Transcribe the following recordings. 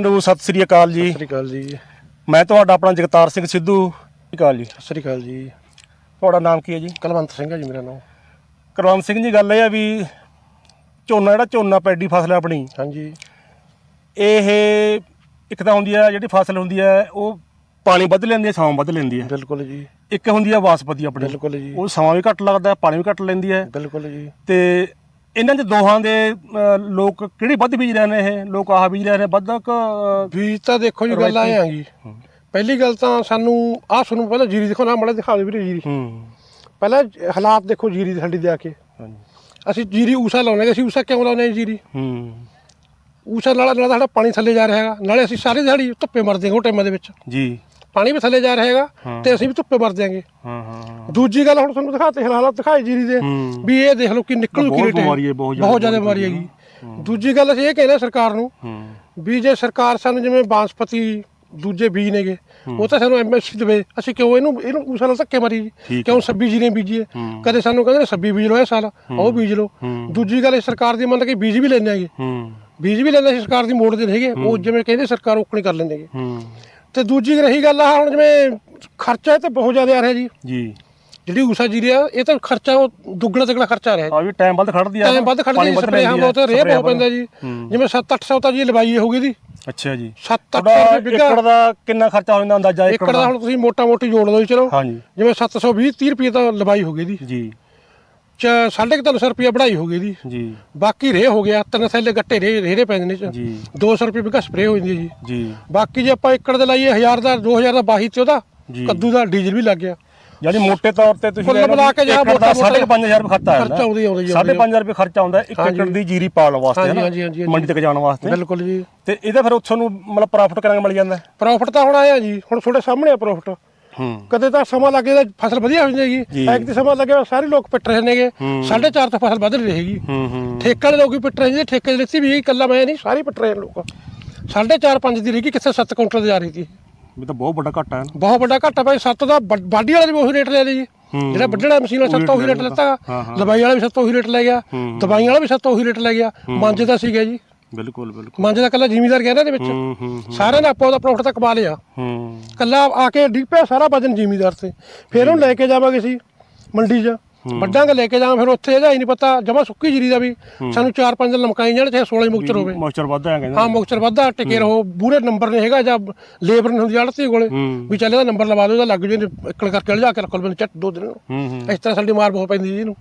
ਸਾਰਿਆਂ ਨੂੰ ਸਤਿ ਸ੍ਰੀ ਅਕਾਲ ਜੀ। ਸਤਿ ਸ੍ਰੀ ਅਕਾਲ ਜੀ। ਸਤਿ ਮੈਂ ਤੁਹਾਡਾ ਆਪਣਾ ਜਗਤਾਰ ਸਿੰਘ ਸਿੱਧੂ। ਸਤਿ ਸ੍ਰੀ ਅਕਾਲ ਜੀ। ਸ੍ਰੀ ਅਕਾਲ ਜੀ। ਤੁਹਾਡਾ ਨਾਮ ਕੀ ਹੈ ਜੀ? ਕਲਵੰਤ ਸਿੰਘ ਹੈ ਜੀ ਮੇਰਾ ਨਾਮ। ਕਰਵੰਤ ਸਿੰਘ ਜੀ ਗੱਲ ਇਹ ਆ ਵੀ ਝੋਨਾ ਜਿਹੜਾ ਝੋਨਾ ਪੈਡੀ ਫਸਲ ਹੈ ਆਪਣੀ ਹਾਂਜੀ। ਇਹ ਇੱਕ ਤਾਂ ਹੁੰਦੀ ਹੈ ਜਿਹੜੀ ਫਸਲ ਹੁੰਦੀ ਹੈ ਉਹ ਪਾਣੀ ਵੱਧ ਲੈਂਦੀ ਹੈ ਛਾਂ ਵੱਧ ਲੈਂਦੀ ਹੈ ਬਿਲਕੁਲ ਜੀ। ਇੱਕ ਹੁੰਦੀ ਹੈ ਬਾਸਪਤੀ ਆਪਣੀ। ਬਿਲਕੁਲ ਜੀ। ਉਹ ਛਾਂ ਵੀ ਘੱਟ ਲੱਗਦਾ ਪਾਣੀ ਵੀ ਘੱਟ ਲੈਂਦੀ ਹੈ ਬਿਲਕੁਲ ਜੀ। ਤੇ ਇਹਨਾਂ ਚ ਦੋਹਾਂ ਦੇ ਲੋਕ ਕਿਹੜੀ ਵੱਧ ਬੀਜ ਰਹੇ ਨੇ ਇਹ? ਲੋਕ ਆਹ ਬੀਜ ਰਹੇ ਨੇ ਵੱਧ ਕ ਬੀਜ ਤਾਂ ਦੇਖੋ ਜੀ ਗੱਲ ਆਏ ਆਂਗੀ ਪਹਿਲੀ ਗੱਲ ਤਾਂ ਸਾਨੂੰ ਆਹ ਤੁਹਾਨੂੰ ਪਹਿਲਾਂ ਜੀਰੀ ਦੇਖੋ ਨਾ ਮੜਾ ਦਿਖਾ ਦਿਓ ਵੀਰੇ ਜੀਰੀ। ਹੂੰ। ਪਹਿਲਾਂ ਹਾਲਾਤ ਦੇਖੋ ਜੀਰੀ ਦੇ ਸਾਡੀ ਦੇ ਆ ਕੇ। ਹਾਂਜੀ। ਅਸੀਂ ਜੀਰੀ ਊਸਾ ਲਾਉਣੇ ਕਿ ਅਸੀਂ ਊਸਾ ਕਿਉਂ ਲਾਉਨੇ ਜੀਰੀ? ਹੂੰ। ਊਸਾ ਨਾਲ ਨਾਲ ਸਾਡਾ ਪਾਣੀ ਥੱਲੇ ਜਾ ਰਿਹਾ ਹੈਗਾ ਨਾਲੇ ਅਸੀਂ ਸਾਰੀ ਦਿਹਾੜੀ ਧੁੱਪੇ ਮਰਦੇ ਹਾਂ ਉਹ ਟਾਈਮਾਂ ਦੇ ਵਿੱਚ। ਜੀ। ਪਾਣੀ ਵੀ ਥੱਲੇ ਜਾ ਰਿਹਾ ਹੈਗਾ। ਤੇ ਅਸੀਂ ਵੀ ਧੁੱਪੇ ਮਰ ਜਾਾਂਗੇ। ਹਾਂ ਹਾਂ ਦੂਜੀ ਗੱਲ ਹੁਣ ਤੁਹਾਨੂੰ ਦਿਖਾਤੇ ਹਾਲਾਤ ਦਿਖਾਏ ਜੀਰੀ ਦੇ। ਵੀ ਇਹ ਦੇਖ ਲਓ ਕਿ ਨਿਕਲੂ ਕੀ ਰੇਟ ਹੈ, ਬਹੁਤ ਜ਼ਿਆਦਾ ਬਿਮਾਰੀ ਹੈਗੀ। ਦੂਜੀ ਗੱਲ ਅਸੀਂ ਇਹ ਕਹਿੰਦੇ ਸਰਕਾਰ ਨੂੰ ਵੀ ਜੇ ਸਰਕਾਰ ਸਾਨੂੰ ਜਿਵੇਂ ਬਾਸਪਤੀ ਦੂਜੇ ਬੀਜ ਨੇਗੇ ਉਹ ਤਾਂ ਸਾਨੂੰ ਐਮਐਸਪੀ ਦੇਵੇ। ਅਸੀਂ ਕਿਉਂ ਇਹਨੂੰ ਇਹਨੂੰ ਉਸ ਸਾਲ ਧੱਕੇ ਮਾਰੀ ਕਿਉਂ ਸੱਬੀ ਜੀ ਨੇ ਬੀਜੀਏ। ਕਦੇ ਸਾਨੂੰ ਕਹਿੰਦੇ ਸੱਬੀ ਬੀਜ ਲਓ ਇਹ ਸਾਲ ਉਹ ਬੀਜ ਲਓ। ਹੂੰ। ਦੂਜੀ ਗੱਲ ਇਹ ਸਰਕਾਰ ਦੀ ਮੰਨ ਕੇ ਬੀਜ ਵੀ ਹੈਗੇ। ਹੂੰ। ਬੀਜ ਵੀ ਲੈਂਦੇ ਸੀ ਸਰਕਾਰ ਦੀ ਮੋੜ ਦੇ ਹੈਗੇ। ਉਹ ਜਿਵੇਂ ਕਹਿੰਦੇ ਸਰਕਾਰ ਉਕਣੀ ਕਰ ਲੈਂਦੇ ਹੈਗੇ। ਤੇ ਦੂਜੀ ਰਹੀ ਗੱਲ ਆ ਹੁਣ ਜਿਵੇਂ ਖਰਚਾ ਇਹ ਤੇ ਬਹੁਤ ਜ਼ਿਆਦਾ ਆ ਰਿਹਾ ਜੀ। ਜੀ। ਜਿਹੜੀ ਊਸਾ ਜੀਰੀ ਆ ਇਹ ਤਾਂ ਖਰਚਾ ਉਹ ਦੁੱਗਣਾ ਤਿਗਣਾ ਖਰਚਾ ਆ ਰਿਹਾ ਆ ਵੀ ਟਾਈਮ ਵੱਧ ਖੜਦੀ ਆ ਟਾਈਮ ਵੱਧ ਖੜਦੀ ਸਪਰੇਅ ਲੈਂਦੀ ਬਹੁਤ ਰੇਹ ਬਹੁਤ ਪੈਂਦਾ ਜੀ। ਹੂੰ। ਜਿਵੇਂ 7-800 ਤਾਂ ਜੀ ਲਵਾਈ ਹੋਊਗੀ ਦੀ ਅੱਛਾ ਜੀ। 7-800 ਤੁਹਾਡਾ ਰੁਪਏ ਏਕੜ ਦਾ ਕਿੰਨਾ ਖਰਚਾ ਹੋ ਜਾਂਦਾ ਅੰਦਾਜ਼ਾ ਏਕੜ ਦਾ ਹੁਣ ਤੁਸੀਂ ਮੋਟਾ ਮੋਟੀ ਜੋੜ ਲਓ ਚਲੋ। ਹਾਂਜੀ। ਜਿਵੇਂ 720 30 ਰੁਪਏ ਤਾਂ ਲਵਾਈ ਹੋ ਗਈ ਦੀ ਜੀ। ਚ 350 ਰੁਪਏ ਬੜਾਈ ਹੋ ਗਈ ਦੀ ਜੀ। ਬਾਕੀ ਰੇ ਹੋ ਗਿਆ ਤਿੰਨ ਥੈਲੇ ਗੱਟੇ ਰੇ ਰੇਰੇ ਪੈਂਦੇ ਨੇ ਚ। ਜੀ। 200 ਰੁਪਏ ਬਿੱਗਾ ਸਪਰੇਅ ਹੋ ਜਾਂਦੀ ਹੈ ਜੀ। ਜੀ। ਬਾਕੀ ਜੇ ਆਪਾਂ ਏਕੜ ਦੇ ਲਾਈਏ 1000 ਦਾ 2000 ਦਾ ਬਾਹੀ ਤੇ ਉਹਦਾ ਜੀ। ਕੱਦੂ ਦਾ ਡੀਜ਼ਲ ਵੀ ਲੱਗ ਗਿਆ। ਯਾਨੀ ਮੋٹے ਤੌਰ ਤੇ ਤੁਸੀਂ ਕੁੱਲ ਮਿਲਾ ਕੇ ਜਾਂ ਦਾ ਮੋਟਾ- 5500 ਰੁਪਏ ਖਰਚਾ ਆਉਂਦਾ। ਖਰਚਾ ਆਉਂਦਾ ਆਉਂਦਾ ਜੀ, ਆਉਂਦਾ ਹੀ 5500 ਰੁਪਏ ਖਰਚਾ ਆਉਂਦਾ ਇੱਕ। ਏਕੜ ਦੀ ਜੀਰੀ ਪਾਲਣ ਵਾਸਤੇ ਹੈ। ਮੰਡੀ ਤੱਕ ਜਾਣ ਵਾਸਤੇ। ਬਿਲਕੁਲ ਜੀ। ਤੇ ਇਹਦਾ ਫਿਰ ਉੱਥੋਂ ਨੂੰ ਮਤਲਬ ਪ੍ਰੋਫਿਟ ਕਰਾਂਗੇ ਮਿਲ ਜਾਂਦਾ। ਪ੍ਰੋਫਿਟ ਤਾਂ ਹੁਣ ਆਇਆ ਜੀ ਹੁਣ ਤੁਹਾਡੇ ਸਾਹਮਣੇ ਆ ਪ੍ਰੋਫਿਟ ਕਦੇ ਤਾਂ ਸਮਾਂ ਲੱਗੇ ਤਾਂ ਫਸਲ ਵਧੀਆ ਹੋ। ਜਾਏਗੀ। ਐਕ ਤੇ ਸਮਾਂ ਲੱਗੇ ਸਾਰੇ ਲੋਕ ਪਿੱਟ ਰਹੇ ਨੇਗੇ। ਹੂੰ। 4.5 ਤੋਂ ਫਸਲ ਵੱਧ ਰਹੀ ਰਹੇਗੀ ਠੇਕੇ ਵਾਲੇ ਲੋਕ ਵੀ ਪਿੱਟ ਰਹੇ ਨੇ ਠੇਕੇ ਦੇ ਲਿੱਤੀ ਵੀ ਇਕੱਲਾ ਮੈਂ ਨਹੀਂ ਸਾਰੇ ਪਿੱਟ ਰਹੇ ਨੇ ਲੋਕ। 4.5 5 ਦੀ ਰਹੀ ਕਿੱਥੇ 7 ਕੁਇੰਟਲ ਦੀ ਜਾ ਰਹੀ ਸੀ। ਵੀ ਤਾਂ ਬਹੁਤ ਵੱਡਾ ਘਾਟਾ ਹੈ ਬਹੁਤ ਵੱਡਾ ਘਾਟਾ ਭਾਈ 7 ਦਾ ਵਾਢੀ ਵਾਲਾ ਵੀ ਉਹੀ ਰੇਟ ਲੈ ਲਿਆ ਜੀ। ਜਿਹੜਾ ਵਾਲਾ ਮਸ਼ੀਨ ਵਾਲਾ ਸੱਤ ਉਹੀ ਰੇਟ ਲੈਤਾ। ਲਵਾਈ ਵਾਲਾ ਵੀ ਸੱਤ ਉਹੀ ਰੇਟ ਲੈ ਗਿਆ। ਦਵਾਈ ਵਾਲਾ ਵੀ ਸੱਤ ਉਹੀ ਰੇਟ ਲੈ ਗਿਆ। ਮਾਂਜੇ ਦਾ ਸੀਗਾ ਜੀ। ਬਿਲਕੁਲ ਬਿਲਕੁਲ। ਮਾਂਜੇ ਦਾ ਕੱਲਾ ਜ਼ਿਮੀਦਾਰ ਨਾ ਇਹਦੇ ਵਿੱਚ। ਹੂੰ ਹੂੰ ਸਾਰਿਆਂ ਨੇ ਆਪੋ ਉਹਦਾ ਪ੍ਰੋਫਿਟ ਤਾਂ ਕਮਾ ਲਿਆ ਹੂੰ। ਕੱਲਾ ਆ ਕੇ ਡਿੱਗ ਪਿਆ ਸਾਰਾ ਵਜਨ ਜ਼ਿਮੀਦਾਰ ਤੇ। ਫਿਰ ਉਹਨੂੰ ਲੈ ਕੇ ਜਾਵਾਂਗੇ ਸੀ ਮੰਡੀ 'ਚ। ਵੱਡਾਂਗੇ ਲੈ ਕੇ ਜਾਵਾਂ ਫਿਰ ਉੱਥੇ ਇਹਦਾ ਹੀ ਨਹੀਂ ਪਤਾ ਜਮਾ ਸੁੱਕੀ ਜੀਰੀ ਦਾ ਵੀ। ਸਾਨੂੰ 4-5 ਦਿਨ ਲਮਕਾਈ ਜਾਣ ਚਾਹੇ 16 ਹੀ ਮੁਕਤਰ ਹੋਵੇ। ਮੋਇਸਚਰ ਵੱਧਦਾ ਹੈ ਕਹਿੰਦੇ ਹਾਂ ਮੁਕਤਰ ਵੱਧਾ ਟਿਕੇ ਰਹੋ ਬੂਰੇ ਨੰਬਰ ਨਹੀਂ ਹੈਗਾ ਜਾਂ ਲੇਬਰ ਨਹੀਂ ਹੁੰਦੀ ਅੜਤੀ ਕੋਲੇ। ਵੀ ਚੱਲ ਇਹਦਾ ਨੰਬਰ ਲਵਾ ਦਿਓ ਇਹਦਾ ਲੱਗ ਜੇ ਇਕਲ ਕਰਕੇ ਲਿਜਾ ਕੇ ਰੱਖ ਲਓ ਚੱਟ ਦੋ ਦਿਨ। ਇਸ ਤਰ੍ਹਾਂ ਸਾਡੀ ਮਾਰ ਬਹੁਤ ਪੈਂਦੀ ਜੀ ਇਹਨੂੰ।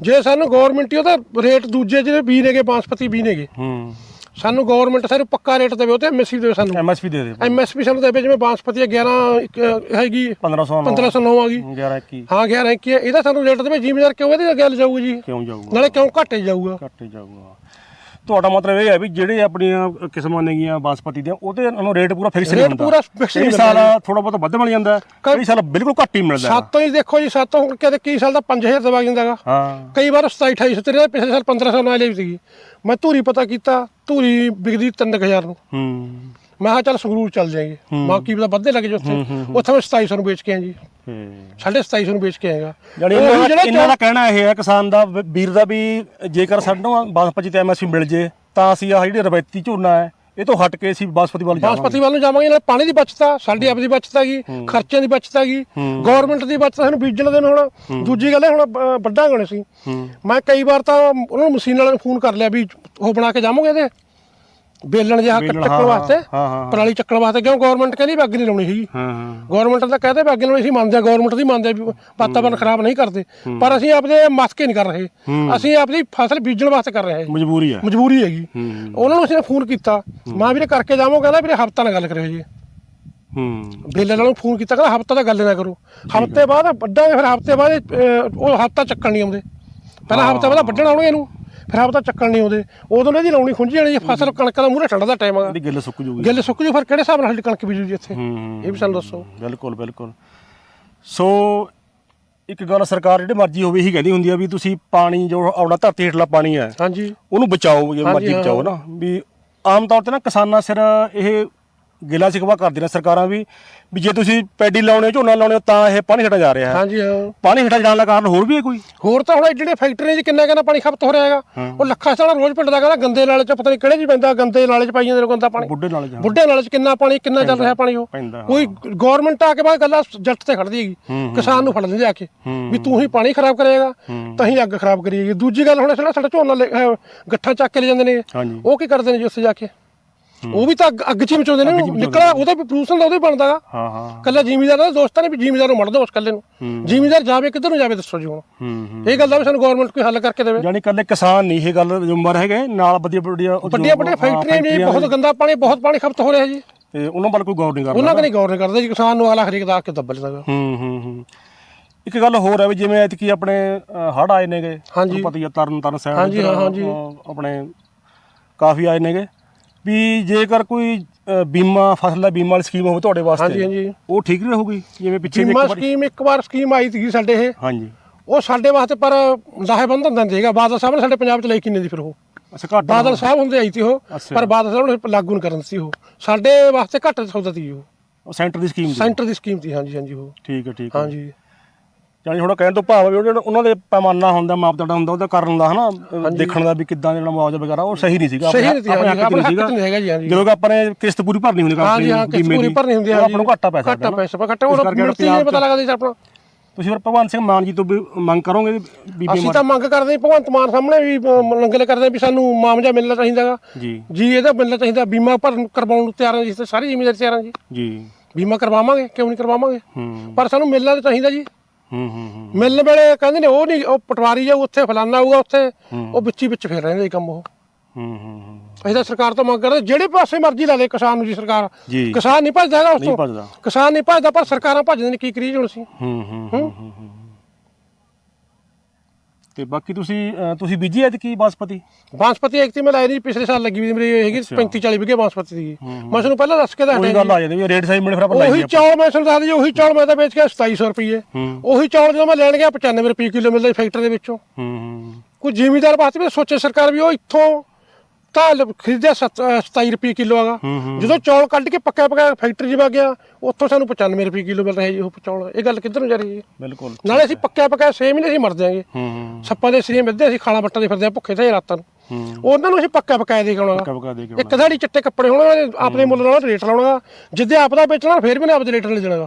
ਜੇ ਸਾਨੂੰ ਗਵਰਨਮੈਂਟ ਹੀ ਉਹਦਾ ਰੇਟ ਦੂਜੇ ਜਿਹੜੇ ਬੀ ਨੇਗੇ ਬਾਸਪਤੀ ਬੀ ਨੇਗੇ ਸਾਨੂੰ ਗਵਰਨਮੈਂਟ ਸਾਰੇ ਪੱਕਾ ਰੇਟ ਦੇਵੇ ਉਹ ਤੇ ਐਮਐਸਪੀ ਦੇਵੇ ਸਾਨੂੰ। ਐਮਐਸਪੀ ਦੇ ਦੇ। ਐਮਐਸਪੀ ਸਾਨੂੰ ਦੇਵੇ ਜਿਵੇਂ ਬਾਸਪਤੀ 11 ਇੱਕ ਹੈਗੀ 1500 1509 ਆ ਗਈ। 11 21 ਹਾਂ 11 ਕੀ ਇਹਦਾ ਸਾਨੂੰ ਰੇਟ ਦੇਵੇ ਜ਼ਿਮੀਦਾਰ ਕਿਉਂ ਇਹਦੀ ਗੱਲ ਜਾਊਗੀ ਜੀ? ਕਿਉਂ ਜਾਊਗਾ? ਨਾਲੇ ਕਿਉਂ ਘਟੇ ਜਾਊਗਾ? ਘੱਟ ਜਾਊਗਾ। ਤੁਹਾਡਾ ਮਤਲਬ ਇਹ ਹੈ ਵੀ ਜਿਹੜੇ ਆਪਣੀਆਂ ਕਿਸਮਾਂ ਨੇਗੀਆਂ ਬਾਸਪਤੀ ਦੀਆਂ ਉਹਦੇ ਨੂੰ ਰੇਟ ਪੂਰਾ ਫਿਕਸ ਨਹੀਂ ਰੇਟ ਹੁੰਦਾ ਪੂਰਾ fix ਨਹੀਂ ਸਾਲ ਥੋੜਾ ਬਹੁਤ ਵੱਧ ਮਿਲ ਜਾਂਦਾ ਕਈ ਸਾਲ ਬਿਲਕੁਲ ਘੱਟ ਹੀ ਮਿਲਦਾ। ਸਾਤੋਂ ਹੀ ਦੇਖੋ ਜੀ ਸਾਤੋਂ ਹੁਣ ਕਦੇ ਕਈ ਸਾਲ ਦਾ 5000 ਦਵਾ ਜਾਂਦਾਗਾ ਹਾਂ। ਕਈ ਵਾਰ 27 2800 ਤੇ ਪਿਛਲੇ ਸਾਲ 1500 ਨਾਲ ਲਈ ਸੀਗੀ। ਮੈਂ ਧੂਰੀ ਪਤਾ ਕੀਤਾ ਧੂਰੀ ਵਿਕਦੀ 3000 ਨੂੰ। ਹੂੰ। ਮੈਂ ਕਿਹਾ ਚੱਲ ਸੰਗਰੂਰ ਚੱਲ ਜਾਏਗੇ। ਮਾਂ ਕੀ ਪਤਾ ਵੱਧੇ ਲੱਗੇ ਜੀ ਉੱਥੇ। ਉੱਥੇ ਮੈਂ 2700 ਨੂੰ ਵੇਚ ਕੇ ਆਇਆ ਜੀ। ਹੂੰ। ਸਾਢੇ 2700 ਨੂੰ ਵੇਚ ਕੇ ਆਏਗਾ। ਜਾਨੀ ਇਹਨਾਂ ਦਾ- ਦਾ ਕਹਿਣਾ ਇਹ ਹੈ ਕਿਸਾਨ ਦਾ ਵੀਰ ਦਾ ਵੀ ਜੇਕਰ ਸਾਨੂੰ ਬਾਸਪਤੀ ਤੇ ਐਮਐਸਪੀ ਮਿਲ ਜੇ ਤਾਂ ਅਸੀਂ ਆ ਜਿਹੜੀ ਰਵਾਇਤੀ ਝੋਨਾ ਹੈ ਇਹ ਤੋਂ ਹਟ ਕੇ ਅਸੀਂ ਬਾਸਪਤੀ ਵੱਲ ਜਾਵਾਂਗੇ। ਬਾਸਪਤੀ ਵੱਲ ਨੂੰ ਜਾਵਾਂਗੇ ਨਾਲ ਪਾਣੀ ਦੀ ਬਚਤ ਆ ਸਾਡੀ ਆਪਦੀ ਬਚਤ ਹੈਗੀ ਖਰਚਿਆਂ ਦੀ ਬਚਤ ਹੈਗੀ ਗਵਰਨਮੈਂਟ ਦੀ ਬਚਤ ਸਾਨੂੰ ਬੀਜਣ ਦੇ ਨੂੰ ਹੁਣ ਦੂਜੀ ਗੱਲ ਇਹ ਹੁਣ ਵੱਢਾਂਗੇ ਅਸੀਂ। ਹੂੰ। ਮੈਂ ਕਈ ਵਾਰ ਤਾਂ ਉਹਨਾਂ ਨੂੰ ਮਸ਼ੀਨ ਵਾਲਿਆਂ ਨੂੰ ਫੋਨ ਕਰ ਲਿਆ ਵੀ ਉਹ ਬਣਾ ਕੇ ਜਾਵਾਂਗੇ ਇਹਦੇ? ਬੇਲਣ ਜਿਹਾ ਬੇਲਣ, ਚੱਕਣ ਹਾਂ, ਵਾਸਤੇ। ਹਾਂ, ਹਾਂ। ਪਰਾਲੀ ਚੱਕਣ ਵਾਸਤੇ ਕਿਉਂ ਗਵਰਨਮੈਂਟ ਕਹਿੰਦੀ ਵੀ ਅੱਗ ਨਹੀਂ ਲਾਉਣੀ ਹੈਗੀ ਹਾਂ ਹਾਂ। ਗਵਰਨਮੈਂਟ ਤਾਂ ਕਹਦੇ ਵੀ ਅੱਗ ਲਾਉਣੀ ਅਸੀਂ ਮੰਨਦੇ ਗਵਰਨਮੈਂਟ ਦੀ ਮੰਨਦੇ ਵੀ ਵਾਤਾਵਰਨ ਖਰਾਬ ਨਹੀਂ ਕਰਦੇ। ਪਰ ਅਸੀਂ ਆਪਦੇ ਮਸਕੇ ਨਹੀਂ ਕਰ ਰਹੇ। ਅਸੀਂ ਆਪਦੀ ਫਸਲ ਬੀਜਣ ਵਾਸਤੇ ਕਰ ਰਹੇ। ਹਾਂ। ਮਜਬੂਰੀ ਹੈ ਮਜਬੂਰੀ ਹੈਗੀ। ਹੂੰ। ਉਹਨਾਂ ਨੂੰ ਅਸੀਂ ਫੋਨ ਕੀਤਾ। ਮਾਂ ਵੀਰੇ ਕਰਕੇ ਜਾਵਾਂ ਕਹਿੰਦਾ ਵੀਰੇ ਹਫਤਾ ਨਾਲ ਗੱਲ ਕਰਿਓ ਜੀ। ਹੂੰ। ਬੇਲੇ ਨਾਲ ਫੋਨ ਕੀਤਾ ਕਹਿੰਦਾ ਹਫਤਾ ਦਾ ਗੱਲ ਨਾ ਕਰੋ। ਹਫ਼ਤੇ ਬਾਅਦ ਵੱਡਾਂਗੇ ਫਿਰ ਹਫ਼ਤੇ ਬਾਅਦ ਅਹ, ਉਹ ਹਫਤਾ ਚੱਕਣ ਨਹੀਂ ਆਉਂਦੇ। ਪਹਿਲਾਂ ਹਫ਼ਤੇ ਬਾਅਦ ਵੱਢਣ ਆਉਣਗੇ ਇਹਨੂੰ। ਫਿਰ ਹਫਤਾ ਚੱਕਣ ਨਹੀਂ ਆਉਂਦੇ। ਉਦੋਂ ਇਹਦੀ ਲਾਉਣੀ ਖੁੰਝੀ ਜਾਣੀ ਜੀ ਫਸਲ ਕਣਕ ਦਾ ਮੂਹਰੇ ਠੰਡਾ ਦਾ ਟਾਈਮ ਆ। ਇਹਦੀ ਗਿੱਲ ਸੁੱਕ ਜੂਗੀ। ਗਿੱਲ ਸੁੱਕ ਜੂ ਫਿਰ ਕਿਹੜੇ ਹਿਸਾਬ ਨਾਲ ਸਾਡੀ ਕਣਕ ਬੀਜੂ ਜੀ ਇੱਥੇ? ਹੂੰ ਇਹ ਵੀ ਸਾਨੂੰ ਦੱਸੋ। ਬਿਲਕੁਲ ਬਿਲਕੁਲ। ਸੋ ਇੱਕ ਗੱਲ ਸਰਕਾਰ ਜਿਹੜੇ ਮਰਜ਼ੀ ਹੋਵੇ ਇਹੀ ਕਹਿੰਦੀ ਹੁੰਦੀ ਆ ਵੀ ਤੁਸੀਂ ਪਾਣੀ ਜੋ ਆਉਣਾ ਧਰਤੀ ਹੇਠਲਾ ਪਾਣੀ ਹੈ ਹਾਂਜੀ। ਉਹਨੂੰ ਬਚਾਓ ਜੇ ਹਾਂਜੀ, ਮਰਜ਼ੀ ਹਾਂ। ਬਚਾਓ ਨਾ। ਵੀ ਆਮ ਤੌਰ ਤੇ ਨਾ ਕਿਸਾਨਾਂ ਸਿਰ ਇਹ ਗਿਲਾ ਸਿਕਵਾ ਕਰਦੇ ਨੇ ਸਰਕਾਰਾਂ ਵੀ ਵੀ ਜੇ ਤੁਸੀਂ ਪੈਡੀ ਲਾਉਣੇ ਝੋਨਾ ਲਾਉਣੇ ਤਾਂ ਇਹ ਪਾਣੀ ਹਟਾ ਜਾ ਰਿਹਾ ਹੈ। ਹਾਂਜੀ ਹਾਂ। ਪਾਣੀ ਹਟਾ ਜਾਣ ਦਾ ਕਾਰਨ ਹੋਰ ਵੀ ਹੈ ਕੋਈ? ਹੋਰ ਤਾਂ ਹੁਣ ਇਹ ਜਿਹੜੇ ਫੈਕਟਰੀਆਂ 'ਚ ਕਿੰਨਾ ਕਿੰਨਾ ਪਾਣੀ ਖਪਤ ਹੋ ਰਿਹਾ ਹੈਗਾ ਉਹ ਲੱਖਾਂ ਸਾਲਾ ਰੋਜ਼ ਪਿੰਡ ਦਾ ਕਹਿੰਦਾ ਗੰਦੇ ਨਾਲੇ 'ਚ ਪਤਾ ਨਹੀਂ ਕਿਹੜੇ 'ਚ ਪੈਂਦਾ ਗੰਦੇ ਨਾਲੇ 'ਚ ਪਾਈ ਜਾਂਦੇ ਨੇ ਗੰਦਾ ਪਾਣੀ। ਬੁੱਢੇ ਨਾਲ ਜਾਂ ਬੁੱਢੇ ਨਾਲੇ 'ਚ ਕਿੰਨਾ ਪਾਣੀ ਕਿੰਨਾ ਚੱਲ ਰਿਹਾ ਪਾਣੀ ਉਹ? ਪੈਂਦਾ ਕੋਈ ਗਵਰਨਮੈਂਟ ਆ ਕੇ ਬਾਅਦ ਗੱਲਾਂ ਜੱਟ ਤੇ ਖੜਦੀ ਹੈਗੀ ਕਿਸਾਨ ਨੂੰ ਫੜ ਲੈਂਦੇ ਆ ਕੇ ਵੀ ਤੂੰ ਹੀ ਪਾਣੀ ਖਰਾਬ ਕਰੇਗਾ ਤਾਂ ਹੀ ਅੱਗ ਖਰਾਬ ਕਰੀਏਗੀ। ਦੂਜੀ ਗੱਲ ਹੁਣ ਸਾਡਾ ਝੋਨਾ ਲੈ- ਅਹ ਗੱਠਾਂ ਚੱਕ ਕੇ ਲੈ ਜਾਂਦੇ ਨੇ ਹਾਂਜੀ। ਉਹ ਕੀ ਕਰਦੇ ਨੇ ਜੀ ਉੱਥੇ ਜਾ ਕੇ? ਉਹ ਵੀ ਤਾਂ ਅੱਗ- ਅੱਗ 'ਚ ਹੀ ਮਚਾਉਂਦੇ ਨੇ। ਨਿਕਲਾ ਉਹਦਾ ਵੀ ਪ੍ਰਦੂਸ਼ਣ ਦਾ ਉਹਦਾ ਬਣਦਾਗਾ। ਹਾਂ ਹਾਂ। ਕੱਲਾ ਜ਼ਿਮੀਦਾਰ ਦਾ ਦੋਸਤਾਂ ਨੇ ਵੀ ਜ਼ਿਮੀਦਾਰ ਨੂੰ ਮੜ ਦੋ ਉਸ ਕੱਲੇ ਨੂੰ। ਜ਼ਿਮੀਦਾਰ ਜਾਵੇ ਕਿੱਧਰ ਨੂੰ ਜਾਵੇ ਦੱਸੋ ਜੀ ਹੁਣ? ਹੂੰ ਹੂੰ। ਇਹ ਗੱਲ ਦਾ ਵੀ ਸਾਨੂੰ ਗਵਰਨਮੈਂਟ ਕੋਈ ਹੱਲ ਕਰਕੇ ਦੇਵੇ। ਯਾਨੀ ਇਕੱਲੇ ਕਿਸਾਨ ਨਹੀਂ ਇਹ ਗੱਲ ਜ਼ਿੰਮੇਵਾਰ ਹੈਗੇ ਨਾਲ ਵੱਡੀਆਂ ਵੱਡੀਆਂ ਵੱਡੀਆਂ ਵੱਡੀਆਂ ਫੈਕਟਰੀਆਂ ਵੀ ਬਹੁਤ ਗੰਦਾ ਪਾਣੀ ਬਹੁਤ ਪਾਣੀ ਖਪਤ ਹੋ ਰਿਹਾ ਜੀ। ਤੇ ਉਹਨਾਂ ਵੱਲ ਕੋਈ ਗੌਰ ਨਹੀਂ ਕਰਦਾ ਉਹਨਾਂ ਕਨੇ ਗੌਰ ਨਹੀਂ ਕਰਦੇ ਜੀ ਕਿਸਾਨ ਨੂੰ ਅਗਲਾ ਆ ਕੇ ਦੱਬ ਲੈਂਦਾ ਹੂੰ ਹੂੰ ਹੂੰ। ਇੱਕ ਗੱਲ ਹੋਰ ਹੈ ਵੀ ਜਿਵੇਂ ਐਤਕੀ ਆਪਣੇ ਹੜ ਆਏ ਨੇਗੇ ਹਾਂਜੀ। ਤੁਹਾਨੂੰ ਪਤਾ ਹੀ ਆ ਤਰਨ ਤਰਨ ਸਾਹਿਬ ਹਾਂਜੀ, ਹਾਂ, ਇੱਧਰ, ਹਾਂਜੀ। ਅਹ, ਆਪਣੇ ਕਾਫੀ ਆਏ ਨੇਗੇ। ਵੀ ਜੇਕਰ ਕੋਈ ਬੀਮਾ ਫਸਲ ਦਾ ਬੀਮਾ ਵਾਲੀ ਸਕੀਮ ਹੋਵੇ ਤੁਹਾਡੇ ਵਾਸਤੇ ਹਾਂਜੀ ਹਾਂਜੀ। ਉਹ ਠੀਕ ਰਹੂਗੀ? ਜਿਵੇਂ ਪਿੱਛੇ ਵੀ ਬੀਮਾ ਵਾਰੀ ਸਕੀਮ ਇੱਕ ਵਾਰ ਸਕੀਮ ਆਈ ਸੀ ਸਾਡੇ ਇਹ। ਹਾਂਜੀ। ਉਹ ਸਾਡੇ ਵਾਸਤੇ ਪਰ ਲਾਹੇਬੰਦ ਹੁੰਦਾ ਨਹੀਂ ਸੀਗਾ। ਬਾਦਲ ਸਾਹਿਬ ਨੇ ਸਾਡੇ ਪੰਜਾਬ ਚ ਲਈ ਕਿੰਨੇ ਦੀ ਫਿਰ ਉਹ? ਅੱਛਾ ਘੱਟ ਬਾਦਲ ਸਾਹਿਬ ਹੁੰਦੇ ਆਈ ਸੀ ਉਹ ਅੱਛਾ। ਪਰ ਬਾਦਲ ਸਾਹਿਬ ਨੇ ਲਾਗੂ ਨਹੀਂ ਕਰਨ ਸੀ ਉਹ। ਸਾਡੇ ਵਾਸਤੇ ਘੱਟ ਸੌਦਾ ਸੀ ਉਹ। ਉਹ ਸੈਂਟਰ ਦੀ ਸਕੀਮ ਦੀ ਸੈਂਟਰ ਦੀ ਸਕੀਮ ਸੀ ਹਾਂਜੀ ਹਾਂਜੀ ਉਹ। ਠੀਕ ਹੈ ਠੀਕ ਹੈ। ਹਾਂਜੀ। ਜਾਨੀ ਥੋੜਾ ਕਹਿਣ ਤੋਂ ਭਾਵ ਵੀ ਉਹਨਾਂ ਉਹਨਾਂ ਦੇ ਪੈਮਾਨਾ ਹੁੰਦਾ ਮਾਪਦੰਡ ਹੁੰਦਾ ਉਹਦਾ ਕਰਨ ਦਾ ਹਨਾ ਦੇਖਣ ਦਾ ਵੀ ਕਿੱਦਾਂ ਜਿਹੜਾ ਮੁਆਵਜ਼ਾ ਵਗੈਰਾ ਉਹ ਸਹੀ ਨਹੀਂ ਸੀਗਾ। ਆਪਣੇ ਹੱਕ ਨਹੀਂ ਹਾਂਜੀ। ਜਦੋਂ ਕਿ ਆਪਾਂ ਨੇ ਕਿਸ਼ਤ ਪੂਰੀ ਭਰਨੀ ਹੁੰਦੀ ਕੰਪਨੀ ਹਾਂਜੀ ਹਾਂ ਕਿਸ ਪੂਰੀ ਭਰਨੀ ਹੁੰਦੀ ਹੈ ਆਪਾਂ ਨੂੰ ਘਾਟਾ ਪੈਸਾ ਘੱਟਾ ਪੈਸਾ ਘੱਟਾ ਉਹ ਮਿਲਤੀ ਨਹੀਂ ਪਤਾ ਲੱਗਦਾ ਜੀ ਆਪਣਾ। ਤੁਸੀਂ ਫਿਰ ਭਗਵੰਤ ਸਿੰਘ ਮਾਨ ਜੀ ਤੋਂ ਵੀ ਮੰਗ ਕਰੋਗੇ ਬੀਬੀ ਅਸੀਂ ਤਾਂ ਮੰਗ ਕਰਦੇ ਹਾਂ ਭਗਵੰਤ ਮਾਨ ਸਾਹਮਣੇ ਵੀ ਲੰਗਲੇ ਕਰਦੇ ਹਾਂ ਵੀ ਸਾਨੂੰ ਮੁਆਵਜ਼ਾ ਮਿਲਣਾ ਚਾਹੀਦਾਗਾ ਜੀ। ਜੀ ਇਹਦਾ ਮਿਲਣਾ ਚਾਹੀਦਾ ਬੀਮਾ ਭਰਨ ਕਰਵਾਉਣ ਨੂੰ ਤਿਆਰ ਹਾਂ ਜੀ ਸਾਰੇ ਜ਼ਿਮੀਦਾਰ ਤਿਆਰ ਹਾਂ ਜੀ। ਜੀ। ਬੀਮਾ ਕਰਵਾਵਾਂਗੇ ਕਿਉਂ ਨਹੀਂ ਕਰਵਾਵਾਂਗੇ? ਪਰ ਸਾਨੂੰ ਮਿਲਣਾ ਚਾਹੀਦਾ ਜੀ। ਹੂੰ ਹੂੰ ਹੂੰ। ਮਿਲਣ ਵੇਲੇ ਕਹਿੰਦੇ ਨੇ ਉਹ ਨਹੀਂ ਉਹ ਪਟਵਾਰੀ ਜਾਊ ਉੱਥੇ ਫਲਾਨਾ ਆਊਗਾ ਉੱਥੇ। ਉਹ ਵਿੱਚ ਵਿੱਚ ਫੇਰ ਰਹਿੰਦੇ ਕੰਮ ਉਹ। ਹੂੰ ਹੂੰ ਅਸੀਂ ਤਾਂ ਸਰਕਾਰ ਤੋਂ ਮੰਗ ਕਰਦੇ ਜਿਹੜੇ ਪਾਸੇ ਮਰਜ਼ੀ ਲਾ ਦੇ ਕਿਸਾਨ ਨੂੰ ਜੀ ਸਰਕਾਰ। ਕਿਸਾਨ ਨਹੀਂ ਭੱਜਦਾ ਹੈਗਾ ਉਸ ਤੋਂ ਕਿਸਾਨ ਨਹੀਂ ਭੱਜਦਾ ਪਰ ਸਰਕਾਰਾਂ ਭੱਜਦੇ ਨੇ ਕੀ ਕਰੀਏ ਹੁਣ ਅਸੀਂ। ਹੂੰ ਹੂੰ ਹੂੰ, ਹੂੰ। ਤੇ ਬਾਕੀ ਤੁਸੀਂ ਅਹ, ਤੁਸੀਂ ਬੀਜੀ ਐਤ ਕੀ ਬਾਸਪਤੀ? ਬਾਂਸਪਤੀ ਇੱਕ ਤੇ ਮੈਂ ਲਾਈ ਨਹੀਂ ਪਿਛਲੇ ਸਾਲ ਲੱਗੀ ਵੀ ਮੇਰੀ ਹੈਗੀ 35 40 ਵਿਗੇ ਬਾਂਸਪਤੀ ਦੀ ਮੈਂ ਤੁਹਾਨੂੰ ਪਹਿਲਾਂ ਦੱਸ ਕੇ ਉਹੀ ਦੱਸਦਾ ਗੱਲ ਆ ਜਾਂਦੀ ਵੀ ਰੇਟ ਸਹੀ ਮਿਲੇ ਫਿਰ ਆਪਾਂ ਉਹੀ ਲਾਈਏ ਚੌਲ ਮੈਂ ਤੁਹਾਨੂੰ ਦੱਸਦੀ ਉਹੀ ਚੌਲ ਮੈਂ ਤਾਂ ਵੇਚ ਕੇ 2700 ਰੁਪਏ ਹੂੰ। ਉਹੀ ਚੌਲ ਜਦੋਂ ਮੈਂ ਲੈਣ ਗਿਆ 95 ਰੁਪਏ ਕਿਲੋ ਮਿਲਦਾ ਫੈਕਟਰੀ ਦੇ ਵਿੱਚੋਂ। ਹੂੰ ਹੂੰ। ਕੋਈ ਜ਼ਿਮੀਦਾਰ ਵਾਸਤੇ ਵੀ ਸੋਚੇ ਸਰਕਾਰ ਵੀ ਉਹ ਇੱਥੋਂ ਤਾਂ ਖਰੀਦਿਆ ਸੱਤ- ਅਹ 27 ਰੁਪਏ ਕਿਲੋ ਹੂੰ, ਹੂੰ। ਜਦੋਂ ਚੌਲ ਕੱਢ ਕੇ ਪੱਕਾ ਪੱਕਾ ਫੈਕਟਰੀ 'ਚ ਵਾ ਗਿਆ ਉੱਥੋਂ ਸਾਨੂੰ 95 ਰੁਪਏ ਕਿਲੋ ਮਿਲ ਰਿਹਾ ਜੀ ਉਹ ਚੌਲ। ਇਹ ਗੱਲ ਕਿੱਧਰ ਨੂੰ ਜਾ ਰਹੀ ਹੈ? ਬਿਲਕੁਲ। ਨਾਲੇ ਅਸੀਂ ਪੱਕਾ ਪੱਕਾ 6 ਮਹੀਨੇ ਅਸੀਂ ਮਰ ਜਾਾਂਗੇ। ਹੂੰ ਹੂੰ। ਸੱਪਾਂ ਦੇ ਸਰੀਰ ਮਿਲਦੇ ਅਸੀਂ ਖਾਣਾ ਬੱਟਾ ਦੇ ਫਿਰਦੇ ਆ ਭੁੱਖੇ ਤੇ ਰਾਤਾਂ ਨੂੰ। ਹੂੰ। ਉਹਨਾਂ ਨੂੰ ਅਸੀਂ ਪੱਕਾ ਪੱਕਾ ਦੇ ਕੇ ਆਉਣਾ ਕਬ ਕਾ ਦੇ ਕੇ ਇੱਕ ਸਾਡੀ ਚਿੱਟੇ ਕੱਪੜੇ ਹੋਣਗੇ ਆਪਣੇ ਮੁੱਲ ਨਾਲ ਰੇਟ ਲਾਉਣਾ। ਜਿੱਦੇ ਆਪਦਾ ਵੇਚਣਾ ਫਿਰ ਵੀ ਨਾ ਆਪਦੇ ਰੇਟ ਨਾਲ ਦੇਣਾ